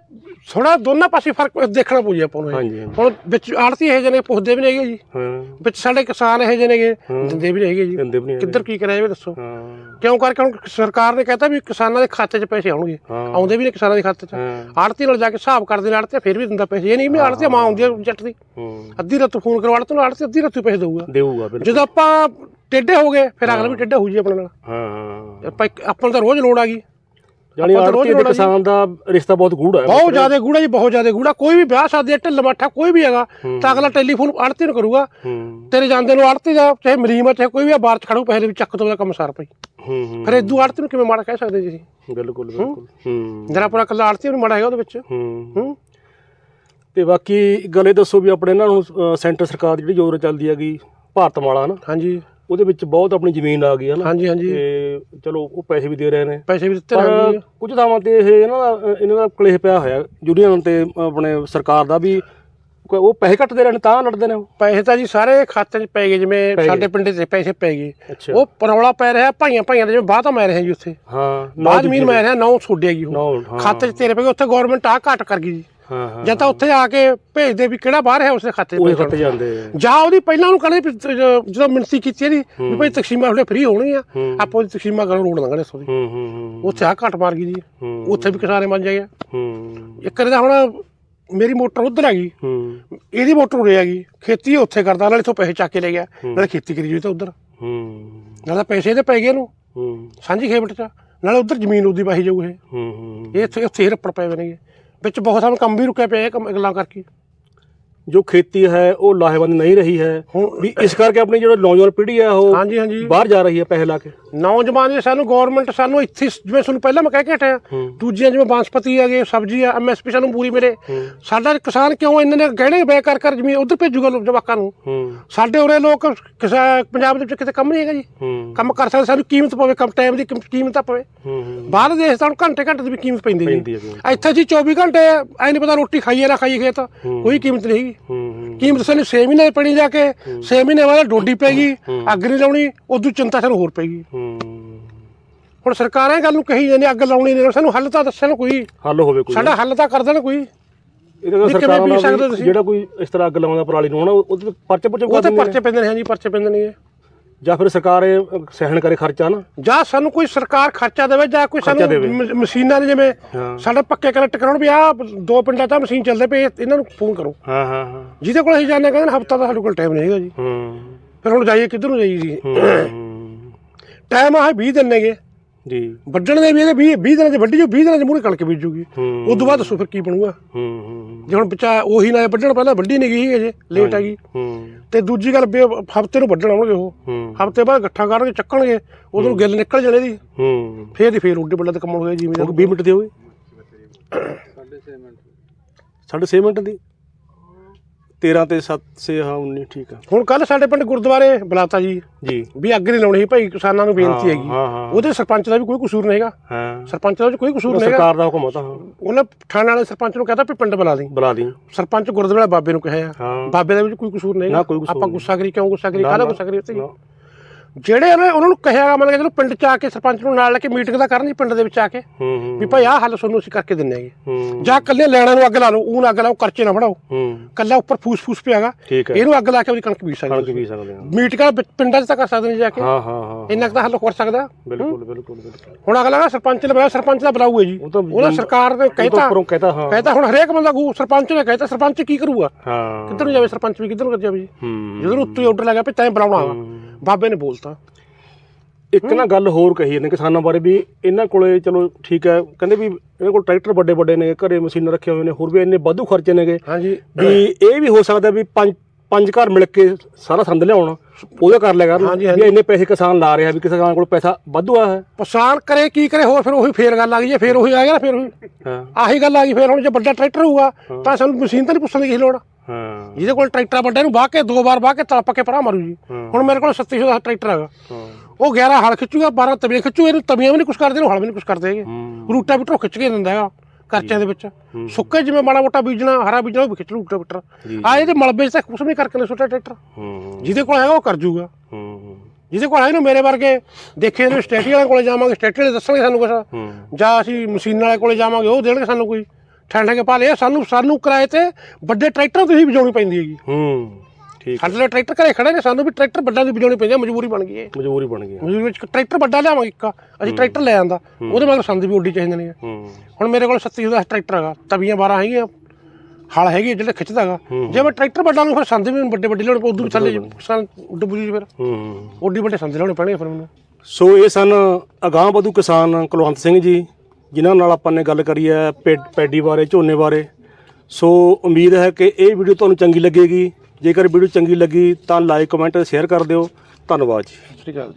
ਥੋੜਾ ਦੋਨਾਂ ਪਾਸੇ ਫ਼ਰਕ ਦੇਖਣਾ ਪਊ ਜੀ ਆਪਾਂ ਨੂੰ ਇਹ। ਹਾਂਜੀ ਹੁਣ ਵਿੱਚ ਆੜਤੀ ਇਹ ਜਿਹੇ ਨੇ ਪੁੱਛਦੇ ਵੀ ਨਹੀਂ ਹੈਗੇ ਜੀ। ਹਾਂ। ਵਿੱਚ ਸਾਡੇ ਕਿਸਾਨ ਇਹ ਜਿਹੇ ਨੇਗੇ ਦਿੰਦੇ ਵੀ ਨਹੀਂ ਹੈਗੇ ਜੀ। ਦਿੰਦੇ ਵੀ ਨਹੀਂ ਕਿੱਧਰ ਕੀ ਕਰਿਆ ਇਹ ਦੱਸੋ। ਹਾਂ। ਕਿਉਂ ਕਰਕੇ ਹੁਣ ਸਰਕਾਰ ਨੇ ਕਹਿਤਾ ਵੀ ਕਿਸਾਨਾਂ ਦੇ ਖਾਤੇ 'ਚ ਪੈਸੇ ਆਉਣਗੇ। ਹਾਂ। ਆਉਂਦੇ ਵੀ ਨੇ ਕਿਸਾਨਾਂ ਦੇ ਖਾਤੇ 'ਚ। ਹਾਂ। ਆੜਤੀ ਨਾਲ ਜਾ ਕੇ ਹਿਸਾਬ ਕਰਦੇ ਨੇ ਆੜਤੀ ਫਿਰ ਵੀ ਦਿੰਦਾ ਪੈਸੇ। ਇਹ ਨਹੀਂ ਵੀ ਆੜਤੀ ਮਾਂ ਆਉਂਦੀ ਆ ਜੱਟ ਦੀ। ਹੂੰ। ਅੱਧੀ ਰਾਤ ਫੋਨ ਕਰਵਾ ਆੜਤੀ ਨੂੰ ਆੜਤੀ ਅੱਧੀ ਰਾਤ ਪੈਸੇ ਦੇਊਗਾ। ਦੇਊਗਾ ਬਿਲਕੁਲ। ਜਦੋਂ ਆਪਾਂ ਟੇਢੇ ਹੋ ਗਏ ਫਿਰ ਅਗਲਾ ਵੀ ਟੇਢਾ ਹੋਊ ਜੀ ਆਪਣੇ ਨਾਲ। ਹਾਂ। ਹਾਂ ਆਪਾਂ ਇੱਕ- ਆਪਾਂ ਨੂੰ ਤਾਂ ਰੋਜ਼ ਲੋੜ ਆ ਗਈ। ਯਾਨੀ ਆਪਾਂ ਤਾਂ ਰੋਜ਼ ਆੜਤੀ ਤੇ ਲੋੜ ਆ ਜੀ। ਕਿਸਾਨ ਦਾ ਰਿਸ਼ਤਾ ਬਹੁਤ ਗੂੜ ਹੈ। ਬਹੁਤ ਜ਼ਿਆਦਾ ਗੂੜਾ ਜੀ ਬਹੁਤ ਜ਼ਿਆਦਾ ਗੂੜਾ ਕੋਈ ਵੀ ਵਿਆਹ ਸ਼ਾਦੀ ਦਾ ਢਿੱਲ ਮੱਠਾ ਕੋਈ ਵੀ ਹੈਗਾ ਤਾਂ ਅਗਲਾ ਟੈਲੀਫੋਨ ਆੜਤੀ ਨੂੰ ਕਰੂਗਾ। ਹੂੰ। ਤੇਰੇ ਜਾਂਦੇ ਨੂੰ ਆੜਤੀ ਦਾ ਚਾਹੇ ਮਰੀਮ ਚਾਹੇ ਕੋਈ ਵੀ ਆ ਬਾਹਰ ਚ ਖੜੂ ਪਹਿਲੇ ਵੀ ਚੱਕ ਤੋਂ ਉਹਦਾ ਕੰਮ ਸਾਰ ਪਈ ਹੂੰ ਹੂੰ। ਫਿਰ ਇਦੋਂ ਆੜਤੀ ਨੂੰ ਕਿਵੇਂ ਮਾੜਾ ਕਹਿ ਸਕਦੇ ਜੀ ਬਿਲਕੁਲ ਬਿਲਕੁਲ। ਹੂੰ। ਜਰਾ ਪੂਰਾ ਕੱਲਾ ਆੜਤੀ ਨੂੰ ਮਾੜਾ ਹੈਗਾ ਉਹਦੇ ਵਿੱਚ। ਹੂੰ। ਹੂੰ। ਤੇ ਬਾਕੀ ਗੱਲ ਇਹ ਦੱਸੋ ਵੀ ਆਪਣੇ ਨੂੰ ਅ, ਸੈਂਟਰ ਸਰਕਾਰ ਦੀ ਜਿਹੜੀ ਯੋਜਨਾ ਚੱਲਦੀ ਹੈਗੀ ਭਾਰਤਮਾਲਾ ਨਾ। ਹਾਂਜੀ। ਉਹਦੇ ਵਿੱਚ ਬਹੁਤ ਆਪਣੀ ਜ਼ਮੀਨ ਆ ਗਈ ਹੈ ਨਾ। ਹਾਂਜੀ ਹਾਂਜੀ। ਤੇ ਚਲੋ ਉਹ ਪੈਸੇ ਵੀ ਦੇ ਰਹੇ ਨੇ। ਪੈਸੇ ਵੀ ਦਿੱਤੇ ਪਰ ਕੁਝ ਥਾਵਾਂ ਤੇ ਇਹ ਇਹਨਾਂ ਦਾ ਇਹਨਾਂ ਦਾ ਕਲੇਸ਼ ਪਿਆ ਹੋਇਆ। ਯੂਨੀਅਨ ਤੇ ਆਪਣੇ ਸਰਕਾਰ ਦਾ ਵੀ ਉਹ ਪੈਸੇ ਘੱਟ ਦੇ ਰਹੇ ਨੇ ਤਾਂ ਲੜਦੇ ਨੇ। ਪੈਸੇ ਤਾਂ ਜੀ ਸਾਰੇ ਖਾਤੇ 'ਚ ਪੈ ਗਏ ਜਿਵੇਂ। ਸਾਡੇ ਪਿੰਡ 'ਚ ਪੈਸੇ ਪੈ ਗਏ। ਉਹ ਪਰੌਲਾ ਪੈ ਰਿਹਾ ਭਾਈਆਂ ਭਾਈਆਂ ਦੇ ਜਿਵੇਂ ਬਾਹ ਤਾਂ ਮੈਂ ਰਿਹਾ ਜੀ ਉੱਥੇ। ਹਾਂ ਬਾਹ ਜ਼ਮੀਨ ਮੈਂ ਰਿਹਾ ਨੌ ਛੋੜਿਆ ਜੀ ਨੌ ਖਾਤੇ 'ਚ ਤੇਰੇ ਪੈ ਗਏ ਉੱਥੇ ਗਵਰਨਮੈਂਟ ਆ ਘੱਟ ਕਰ ਗਈ ਜੀ। ਹਾਂ ਹਾਂ ਜਾਂ ਤਾਂ ਉੱਥੇ ਆ ਕੇ ਭੇਜਦੇ ਵੀ ਕਿਹੜਾ ਬਾਹਰ ਹੈ ਉਸਦੇ ਖਾਤੇ ਉਹ ਕੱਟ ਜਾਂਦੇ ਆ। ਜਾਂ ਉਹਦੀ ਪਹਿਲਾਂ ਨੂੰ ਕਹਿੰਦੇ ਜਦੋਂ ਮਿੰਤੀ ਕੀਤੀ ਇਹਦੀ ਵੀ ਭਾਈ ਤਕਸੀਮਾ ਤੁਹਾਡੇ ਫ੍ਰੀ ਹੋਣੀ ਆ। ਆਪਾਂ ਉਹਦੀ ਤਕਸੀਮਾ ਕਰਨ ਰੋਡ ਲੰਘਣੇ ਸੋਦੀ ਉੱਥੇ ਆ ਘੱਟ ਮਾਰ ਗਈ ਜੀ। ਉੱਥੇ ਵੀ ਕਿਸਾਨੇ ਮੰਨ ਜਾਏ ਇੱਕ ਇਹਦਾ ਹੁਣ ਮੇਰੀ ਮੋਟਰ ਉਧਰ ਆ ਗਈ। ਇਹਦੀ ਮੋਟਰ ਉਰੇ ਆ ਗਈ। ਖੇਤੀ ਉੱਥੇ ਕਰਦਾ ਨਾਲੇ ਇਥੋਂ ਪੈਸੇ ਚੱਕ ਕੇ ਲੈ ਗਿਆ। ਨਾਲੇ ਖੇਤੀ ਕਰੀ ਜੀ ਤਾਂ ਉਧਰ। ਨਾਲੇ ਪੈਸੇ ਇਹਦੇ ਪੈ ਗਏ ਹੂੰ। ਸਾਂਝੀ ਖੇਪਟ ਚ। ਨਾਲੇ ਉਧਰ ਜ਼ਮੀਨ ਉਹਦੀ ਵਾਹੀ ਜਾਊ ਇਹ। ਇਹ ਇੱਥੇ ਹੀ ਰੱਪੜ ਪਏ ਹੋਏ ਨੇਗੇ ਵਿੱਚ ਬਹੁਤ ਸਾਰੇ ਕੰਮ ਵੀ ਰੁਕਿਆ ਪਏ ਆ ਕੰਮ ਗੱਲਾਂ ਕਰਕੇ। ਜੋ ਖੇਤੀ ਹੈ ਉਹ ਲਾਹੇਵੰਦ ਨਹੀਂ ਰਹੀ ਹੈ। ਹੁਣ ਵੀ ਇਸ ਕਰਕੇ ਆਪਣੀ ਜਿਹੜਾ ਨੌਜਵਾਨ ਪੀੜ੍ਹੀ ਹੈ ਉਹ ਹਾਂਜੀ ਹਾਂਜੀ। ਬਾਹਰ ਜਾ ਰਹੀ ਹੈ ਪੈਸੇ ਲਾ ਕੇ। ਨੌਜਵਾਨ ਜੀ ਸਾਨੂੰ ਗਵਰਨਮੈਂਟ ਸਾਨੂੰ ਇੱਥੇ ਜਿਵੇਂ ਤੁਹਾਨੂੰ ਪਹਿਲਾਂ ਮੈਂ ਕਹਿ ਕੇ ਹਟਿਆ ਹੂੰ। ਦੂਜੀਆਂ ਜਿਵੇਂ ਬਾਂਸਪਤੀ ਹੈਗੇ ਸਬਜ਼ੀ ਆ ਐਮਐਸਪੀ ਸਾਨੂੰ ਪੂਰੀ ਮਿਲੇ। ਸਾਡਾ ਕਿਸਾਨ ਕਿਉਂ ਇੰਨੇ ਨੇ ਗਹਿਣੇ ਬੈ ਕਰ ਕਰ ਜ਼ਮੀਨ ਉਧਰ ਭੇਜੂਗਾ ਲੋਕ ਜਵਾਕਾਂ ਨੂੰ? ਹੂੰ। ਸਾਡੇ ਉਰੇ ਲੋਕ ਕਿਸਾ ਪੰਜਾਬ ਦੇ ਵਿੱਚ ਕਿਤੇ ਕੰਮ ਨਹੀਂ ਹੈਗਾ ਜੀ। ਹੂੰ। ਕੰਮ ਕਰ ਸਕਦੇ ਸਾਨੂੰ ਕੀਮਤ ਪਵੇ ਕੰਮ ਟਾਈਮ ਦੀ ਕੀਮ- ਕੀਮਤ ਤਾਂ ਪਵੇ। ਹੂੰ ਹੂੰ। ਬਾਹਰ ਦੇ ਦੇਸ਼ ਤਾਂ ਹੁਣ ਘੰਟੇ ਘੰਟੇ ਦੀ ਵੀ ਕੀਮਤ ਪੈਂਦੀ ਪੈਂਦੀ ਜੀ। ਹੈ ਇੱਥੇ ਜੀ 24 ਘੰਟੇ ਐ ਨਹੀਂ ਪਤਾ ਰੋਟੀ ਖਾਈਏ ਨਾ ਖਾਈਏ ਖੇਤ। ਕੋਈ ਕੀਮਤ ਨਹੀਂ ਹੈਗੀ। ਕੀਮਤ ਸਾਨੂੰ 6 ਮਹੀਨੇ ਪਣੀ ਜਾ ਕੇ? 6 ਮਹੀਨੇ ਬਾਅਦ ਡੋਡੀ ਪੈਗੀ ਅੱਗ ਨਹੀਂ ਲਾਉਣੀ ਉਦੋਂ ਚਿੰਤਾ ਸਾਨੂੰ ਹੋਰ ਪੈਗੀ ਹੂੰ। ਹੁਣ ਸਰਕਾਰਾਂ ਗੱਲ ਨੂੰ ਕਹੀ ਜਾਂਦੀ ਅੱਗ ਲਾਉਣੀ ਨਹੀਂ ਸਾਨੂੰ ਹੱਲ ਤਾਂ ਦੱਸਣ ਕੋਈ। ਹੱਲ ਹੋਵੇ ਕੋਈ। ਸਾਡਾ ਹੱਲ ਤਾਂ ਕਰ ਦੇਣ ਕੋਈ। ਇਹਦਾ ਸਰਕਾਰ ਪੀ ਦਾ? ਜਿਹੜਾ ਕੋਈ ਇਸ ਤਰ੍ਹਾਂ ਅੱਗ ਲਾਉਂਦਾ ਪਰਾਲੀ ਨੂੰ ਹਨਾ ਉਹਦੇ ਪਰਚੇ ਪੁਰਚੇ ਉਹ ਤਾਂ ਨੇ। ਪਰਚੇ ਪੈਂਦੇ ਨੇ ਹਾਂਜੀ ਪਰਚੇ ਪੈਂਦੇ ਨੇ। ਜਾਂ ਫਿਰ ਸਰਕਾਰ ਇਹ ਸਹਿਣ ਕਰੇ ਖਰਚਾ ਨਾ? ਜਾਂ ਸਾਨੂੰ ਕੋਈ ਸਰਕਾਰ ਖਰਚਾ ਦੇਵੇ ਜਾਂ ਕੋਈ ਖਰਚਾ ਸਾਨੂੰ ਦੇਵੇ। ਮ- ਮਸ਼ੀਨਾਂ ਦੇ ਜਿਵੇਂ ਹਾਂ। ਸਾਡੇ ਪੱਕੇ ਕਨੈਕਟ ਕਰਾਉਣ ਵੀ ਆ ਦੋ ਪਿੰਡਾਂ ਆਹ ਮਸ਼ੀਨ ਚੱਲਦੇ ਪਏ ਇਹਨਾਂ ਨੂੰ ਫੋਨ ਕਰੋ। ਹਾਂ ਹਾਂ ਹਾਂ। ਜਿਹਦੇ ਕੋਲ ਅਸੀਂ ਜਾਂਦੇ ਕਹਿੰਦੇ ਹਫਤਾ ਦਾ ਸਾਡੇ ਕੋਲ ਟਾਈਮ ਨਹੀਂ ਹੈਗਾ ਜੀ। ਹੂੰ। ਫਿਰ ਹੁਣ ਜਾਈਏ ਕਿੱਧਰ ਨੂੰ ਜਾਈਏ ਜੀ? ਹੂੰ ਟਾਈਮ ਆ 20 ਦਿਨ ਨੇਗੇ ਜੀ। ਵੱਢਣ ਦੇ ਵੀ ਇਹਦੇ 20 20 ਦਿਨਾਂ 'ਚ ਵੱਢੀ ਜੋ 20 ਦਿਨਾਂ 'ਚ ਮੂਹਰੇ ਕਣਕ ਬੀਜੂਗੀ ਹੂੰ। ਉਸ ਤੋਂ ਬਾਅਦ ਦੱਸੋ ਫਿਰ ਕੀ ਬਣੂਗਾ? ਹੂੰ ਹੂੰ। ਜੇ ਹੁਣ ਬੱਚਾ ਉਹੀ ਨਾ ਵੱਢਣ ਪਹਿਲਾਂ ਵੱਢੀ ਨਹੀਂ ਗਈ ਅਜੇ ਲੇਟ ਆ ਗਈ। ਹੂੰ। ਤੇ ਦੂਜੀ ਗੱਲ ਹਫ਼ਤੇ ਨੂੰ ਵੱਢਣ ਆਉਣਗੇ ਉਹ। ਹੂੰ। ਹਫ਼ਤੇ ਬਾਅਦ ਗੱਠਾਂ ਕਰਨਗੇ ਚੱਕਣਗੇ ਉਦੋਂ ਗਿੱਲ ਨਿਕਲ ਜਾਣੇ ਦੀ ਹੂੰ। ਫੇਰ ਦੀ ਫੇਰ ਉੱਡੇ ਬੱਲੇ ਤੇ ਕੰਮ ਹੋਇਆ ਜਿਵੇਂ ਉਹ 20 ਮਿੰਟ ਦੀ ਹੋਈ 6.5 ਮਿੰਟ 6.5 ਮਿੰਟ ਦੀ। 13 ਤੇ 7 ਸੇ ਹਾਂ 19 ਠੀਕ ਆ। ਹੁਣ ਕੱਲ ਸਾਡੇ ਪਿੰਡ ਗੁਰਦੁਆਰੇ ਬੁਲਾਤਾ ਜੀ। ਜੀ। ਵੀ ਅੱਗ ਨਹੀਂ ਲਾਉਣੀ ਸੀ ਭਾਈ ਕਿਸਾਨਾਂ ਨੂੰ ਬੇਨਤੀ ਹੈਗੀ। ਹਾਂ ਹਾਂ। ਉਹਦੇ ਸਰਪੰਚ ਦਾ ਵੀ ਕੋਈ ਕਸੂਰ ਨਹੀਂ ਹੈਗਾ। ਹਾਂ। ਸਰਪੰਚ ਦਾ ਵੀ ਕੋਈ ਕਸੂਰ ਉਹ ਨਹੀਂ ਹੈਗਾ। ਸਰਕਾਰ ਦਾ ਹੁਕਮ ਆ ਤਾਂ। ਹਾਂ ਉਹਨੇ ਥਾਣੇ ਵਾਲੇ ਸਰਪੰਚ ਨੂੰ ਕਹਿੰਦਾ ਵੀ ਪਿੰਡ ਬੁਲਾ ਲਈ। ਬੁਲਾ ਦੀ ਸਰਪੰਚ ਗੁਰਦੁਆਰੇ ਬਾਬੇ ਨੂੰ ਕਿਹਾ ਆ। ਹਾਂ। ਬਾਬੇ ਦਾ ਵੀ ਕੋਈ ਕਸੂਰ ਨਹੀਂ ਨਾ, ਹੈਗਾ ਕੋਈ ਕਸੂਰ ਆਪਾਂ ਨਹੀਂ। ਗੁੱਸਾ ਕਰੀ ਕਿਉਂ ਗੁੱਸਾ ਕਰੀ? ਕਾਹਦਾ ਗੁੱਸਾ ਕਰੀ ਜੀ? ਨਾ। ਜਿਹੜੇ ਉਹਨੇ ਉਹਨਾਂ ਨੂੰ ਕਿਹਾ ਮਤਲਬ ਕਿ ਚਲੋ ਪਿੰਡ ਚ ਆ ਕੇ ਸਰਪੰਚ ਨੂੰ ਨਾਲ ਲੈ ਕੇ ਮੀਟਿੰਗ ਦਾ ਕਰਨ ਜੀ ਪਿੰਡ ਦੇ ਵਿੱਚ ਆ ਕੇ ਵੀ ਭਾਈ ਆਹ ਹੱਲ ਤੁਹਾਨੂੰ ਅਸੀਂ ਕਰਕੇ ਦਿੰਨੇ ਆਗੇ ਜਾਂ ਕੱਲੇ ਲੈਣਾ ਨੂੰ ਅੱਗ ਲਾ ਲਓ ਉਹ ਅੱਗ ਲਾਓ ਕਰਚੇ ਨਾ ਹੂੰ। ਕੱਲਾ ਉੱਪਰ ਫੂਸ ਫੂਸ ਪਿਆਗਾ ਇਹਨੂੰ ਅੱਗ ਲਾ ਕੇ ਉਹਦੀ ਕਣਕ ਬੀਜ ਸਕਦੇ ਕਣਕ ਸਕਦੇ ਮੀਟਿੰਗਾਂ ਪਿੰਡਾਂ 'ਚ ਤਾਂ ਕਰ ਸਕਦੇ ਨੇ ਜਾ ਕੇ। ਹਾਂ ਹਾਂ ਹਾਂ ਇੰਨਾ ਤਾਂ ਹੱਲ ਕਰ ਸਕਦਾ। ਬਿਲਕੁਲ ਬਿਲਕੁਲ ਬਿਲਕੁਲ। ਹੁਣ ਅਗਲਾ ਨਾ ਸਰਪੰਚ ਨੇ ਬੁਲਾਇਆ ਸਰਪੰਚ ਦਾ ਬੁਲਾਊ ਹੈ ਜੀ ਉਹਦਾ ਸਰਕਾਰ ਨੇ ਕਹਿਤਾ ਉੱਪਰੋਂ ਕਹਤਾ ਹਾਂ। ਕਹਿਤਾ ਹੁਣ ਹਰੇਕ ਬੰਦਾ ਕਹੂ ਸਰਪੰਚ ਨੇ ਕਹਿਤਾ ਸਰਪੰਚ ਕੀ ਕਰੂਗਾ? ਹਾਂ। ਕਿੱਧਰ ਨੂੰ ਜਾਵੇ ਸਰਪੰਚ ਵੀ ਕਿੱਧਰ ਨੂੰ ਜਾਵੇ ਜੀ? ਜਦੋਂ ਉੱਤੇ ਆਰਡਰ ਲੱਗਾ ਵੀ ਤੈਂ ਬੁਲਾਉਣਾ ਬਾਬੇ ਨੇ ਬੋਲਤਾ। ਇੱਕ ਨਾ ਗੱਲ ਹੋਰ ਕਹੀ ਜਾਂਦੇ ਕਿਸਾਨਾਂ ਬਾਰੇ ਵੀ ਇਹਨਾਂ ਕੋਲੇ ਚਲੋ ਠੀਕ ਹੈ ਕਹਿੰਦੇ ਵੀ ਇਹਨਾਂ ਕੋਲ ਟਰੈਕਟਰ ਵੱਡੇ ਵੱਡੇ ਨੇ ਘਰੇ ਮਸ਼ੀਨਾਂ ਰੱਖੇ ਹੋਏ ਨੇ ਹੋਰ ਵੀ ਇੰਨੇ ਵਾਧੂ ਖਰਚੇ ਨੇਗੇ। ਹਾਂਜੀ। ਵੀ ਇਹ ਵੀ ਹੋ ਸਕਦਾ ਵੀ ਪੰਜ ਪੰਜ ਘਰ ਮਿਲ ਕੇ ਸਾਰਾ ਸੰਦ ਲਿਆਉਣ ਉਹਦਾ ਕਰ ਲਿਆ ਕਰਨ। ਹਾਂਜੀ, ਵੀ ਇੰਨੇ ਪੈਸੇ ਕਿਸਾਨ ਲਾ ਰਿਹਾ ਵੀ ਕਿਸਾਨ ਕੋਲ ਪੈਸਾ ਵਾਧੂ ਆ ਹੈ ਪਸਾਨ ਕਰੇ ਕੀ ਕਰੇ ਹੋਰ ਫਿਰ ਉਹੀ ਫੇਰ ਗੱਲ ਆ ਗਈ ਜੇ ਫੇਰ ਉਹੀ ਆ ਗਿਆ ਨਾ ਫੇਰ ਉਹੀ। ਹਾਂ। ਆਹੀ ਗੱਲ ਆ ਗਈ ਫੇਰ ਹੁਣ ਜੇ ਵੱਡਾ ਟਰੈਕਟਰ ਹੋਊਗਾ ਤਾਂ ਸਾਨੂੰ ਮਸ਼ੀਨ ਤਾਂ ਨਹੀਂ ਪੁੱਛਣ ਦੀ ਕਿਸੇ ਲੋੜ। ਹਾਂ। ਜਿਹਦੇ ਕੋਲ ਟਰੈਕਟਰ ਵੱਡੇ ਨੂੰ ਵਾਹ ਕੇ ਦੋ ਵਾਰ ਵਾਹ ਕੇ ਤਲਪ ਕੇ ਪਰਾਂ ਮਾਰੂ ਜੀ। ਹਾਂ। ਹੁਣ ਮੇਰੇ ਕੋਲ 3700 ਦਾ ਟਰੈਕਟਰ ਹੈਗਾ। ਉਹ 11 ਹਲ ਖਿੱਚੂਗਾ 12 ਤਵੀਆਂ ਖਿੱਚੂ ਇਹਨੂੰ ਤਵੀਆਂ ਵੀ ਨਹੀਂ ਕੁਛ ਕਰਦੇ ਇਹਨੂੰ ਹਲ ਵੀ ਨਹੀਂ ਕੁਛ ਕਰਦੇ ਹੈਗੇ। ਹੂੰ। ਰੂਟਾ ਬਿਟਰੋ ਖਿੱਚ ਕੇ ਦਿੰਦਾ ਹੈਗਾ। ਕਰਚਿਆਂ ਦੇ ਵਿੱਚ। ਸੁੱਕੇ ਜਿਵੇਂ ਮਾੜਾ ਮੋਟਾ ਬੀਜਣਾ ਹਰਾ ਬੀਜਣਾ ਉਹ ਖਿੱਚ ਲੂ ਜੀ। ਆ ਇਹਦੇ ਮਲਬੇ 'ਚ ਤਾਂ ਵੀ ਨਹੀਂ ਕਰਕੇ ਨਹੀਂ ਸੁੱਟਾ ਟਰੈਕਟਰ। ਹੂੰ ਜਿਹਦੇ ਕੋਲ ਹੈਗਾ ਉਹ ਕਰ ਜੂਗਾ। ਹੂੰ ਜਿਹਦੇ ਕੋਲ ਆਏ ਨੂੰ ਮੇਰੇ ਵਰਗੇ ਦੇਖੇ ਨੇ ਸਟੇਟੀ ਵਾਲੇ ਕੋਲੇ ਜਾਵਾਂਗੇ ਸਟੇਟੀ ਵਾਲੇ ਦੱਸਣਗੇ ਸਾਨੂੰ ਕੁਛ। ਹੂੰ। ਜਾਂ ਅਸੀਂ ਮਸ਼ੀਨ ਵਾਲੇ ਕੋਲੇ ਜਾਵਾਂਗੇ ਉਹ ਦੇਣਗੇ ਸਾਨੂੰ ਕੋਈ। ਠੰਡੇ ਕੇ ਪਾ ਲਿਆ ਸਾਨੂੰ ਸਾਨੂੰ ਕਿਰਾਏ ਤੇ ਵੱਡੇ ਟਰੈਕਟਰ ਤੁਸੀਂ ਵਜਾਉਣੀ ਪੈਂਦੀ ਹੈਗੀ। ਹੂੰ। ਠੀਕ ਸਾਡੇ ਲਈ ਟਰੈਕਟਰ ਘਰੇ ਖੜੇ ਨੇ ਸਾਨੂੰ ਵੀ ਟਰੈਕਟਰ ਵੱਡਾ ਦੀ ਵਜਾਉਣੀ ਪੈਂਦੀ ਹੈ ਮਜਬੂਰੀ ਬਣ ਗਈ ਹੈ ਮਜਬੂਰੀ ਬਣ ਗਈ ਮਜਬੂਰੀ ਵਿੱਚ ਟਰੈਕਟਰ ਵੱਡਾ ਲਿਆਵਾਂਗੇ ਇੱਕ ਅਸੀਂ ਟਰੈਕਟਰ ਲੈ ਆਂਦਾ ਉਹਦੇ ਮਗਰ ਸੰਦ ਵੀ ਉੱਡੀ ਚਾਹੀਦੇ ਨੇ। ਹੁਣ ਮੇਰੇ ਕੋਲ 37 ਦਾ ਟਰੈਕਟਰ ਹੈਗਾ ਤਵੀਆਂ 12 ਹੈਗੀਆਂ ਹਲ ਹੈਗੇ ਜਿਹੜੇ ਖਿੱਚਦਾ ਹੈਗਾ। ਜੇ ਮੈਂ ਟਰੈਕਟਰ ਵੱਡਾ ਨੂੰ ਫਿਰ ਸੰਦ ਵੀ ਵੱਡੇ ਵੱਡੇ ਲਿਆਉਣੇ ਉਦੋਂ ਵੀ ਥੱਲੇ ਸੰਦ ਡੁੱਬ ਜੂ ਫਿਰ। ਉੱਡੀ ਵੱਡੇ ਸੰਦ ਲਿਆਉਣੇ ਪੈਣਗੇ ਫਿਰ ਮੈਨੂੰ। ਸੋ ਇਹ ਸਨ ਅਗਾਂਹ ਵਧੂ ਕਿਸਾਨ ਕੁਲਵੰਤ ਸਿੰਘ ਜੀ ਜਿਨ੍ਹਾਂ ਨਾਲ ਆਪਾਂ ਨੇ ਗੱਲ ਕਰੀ ਹੈ ਪੈ- ਪੈਡੀ ਬਾਰੇ ਝੋਨੇ ਬਾਰੇ। ਸੋ ਉਮੀਦ ਹੈ ਕਿ ਇਹ ਵੀਡੀਓ ਤੁਹਾਨੂੰ ਚੰਗੀ ਲੱਗੇਗੀ। ਜੇਕਰ ਵੀਡੀਓ ਚੰਗੀ ਲੱਗੀ ਤਾਂ ਲਾਈਕ, ਕਮੈਂਟ, ਸ਼ੇਅਰ ਕਰ ਦਿਓ। ਧੰਨਵਾਦ ਜੀ। ਸਤਿ ਸ਼੍ਰੀ ਅਕਾਲ ਜੀ।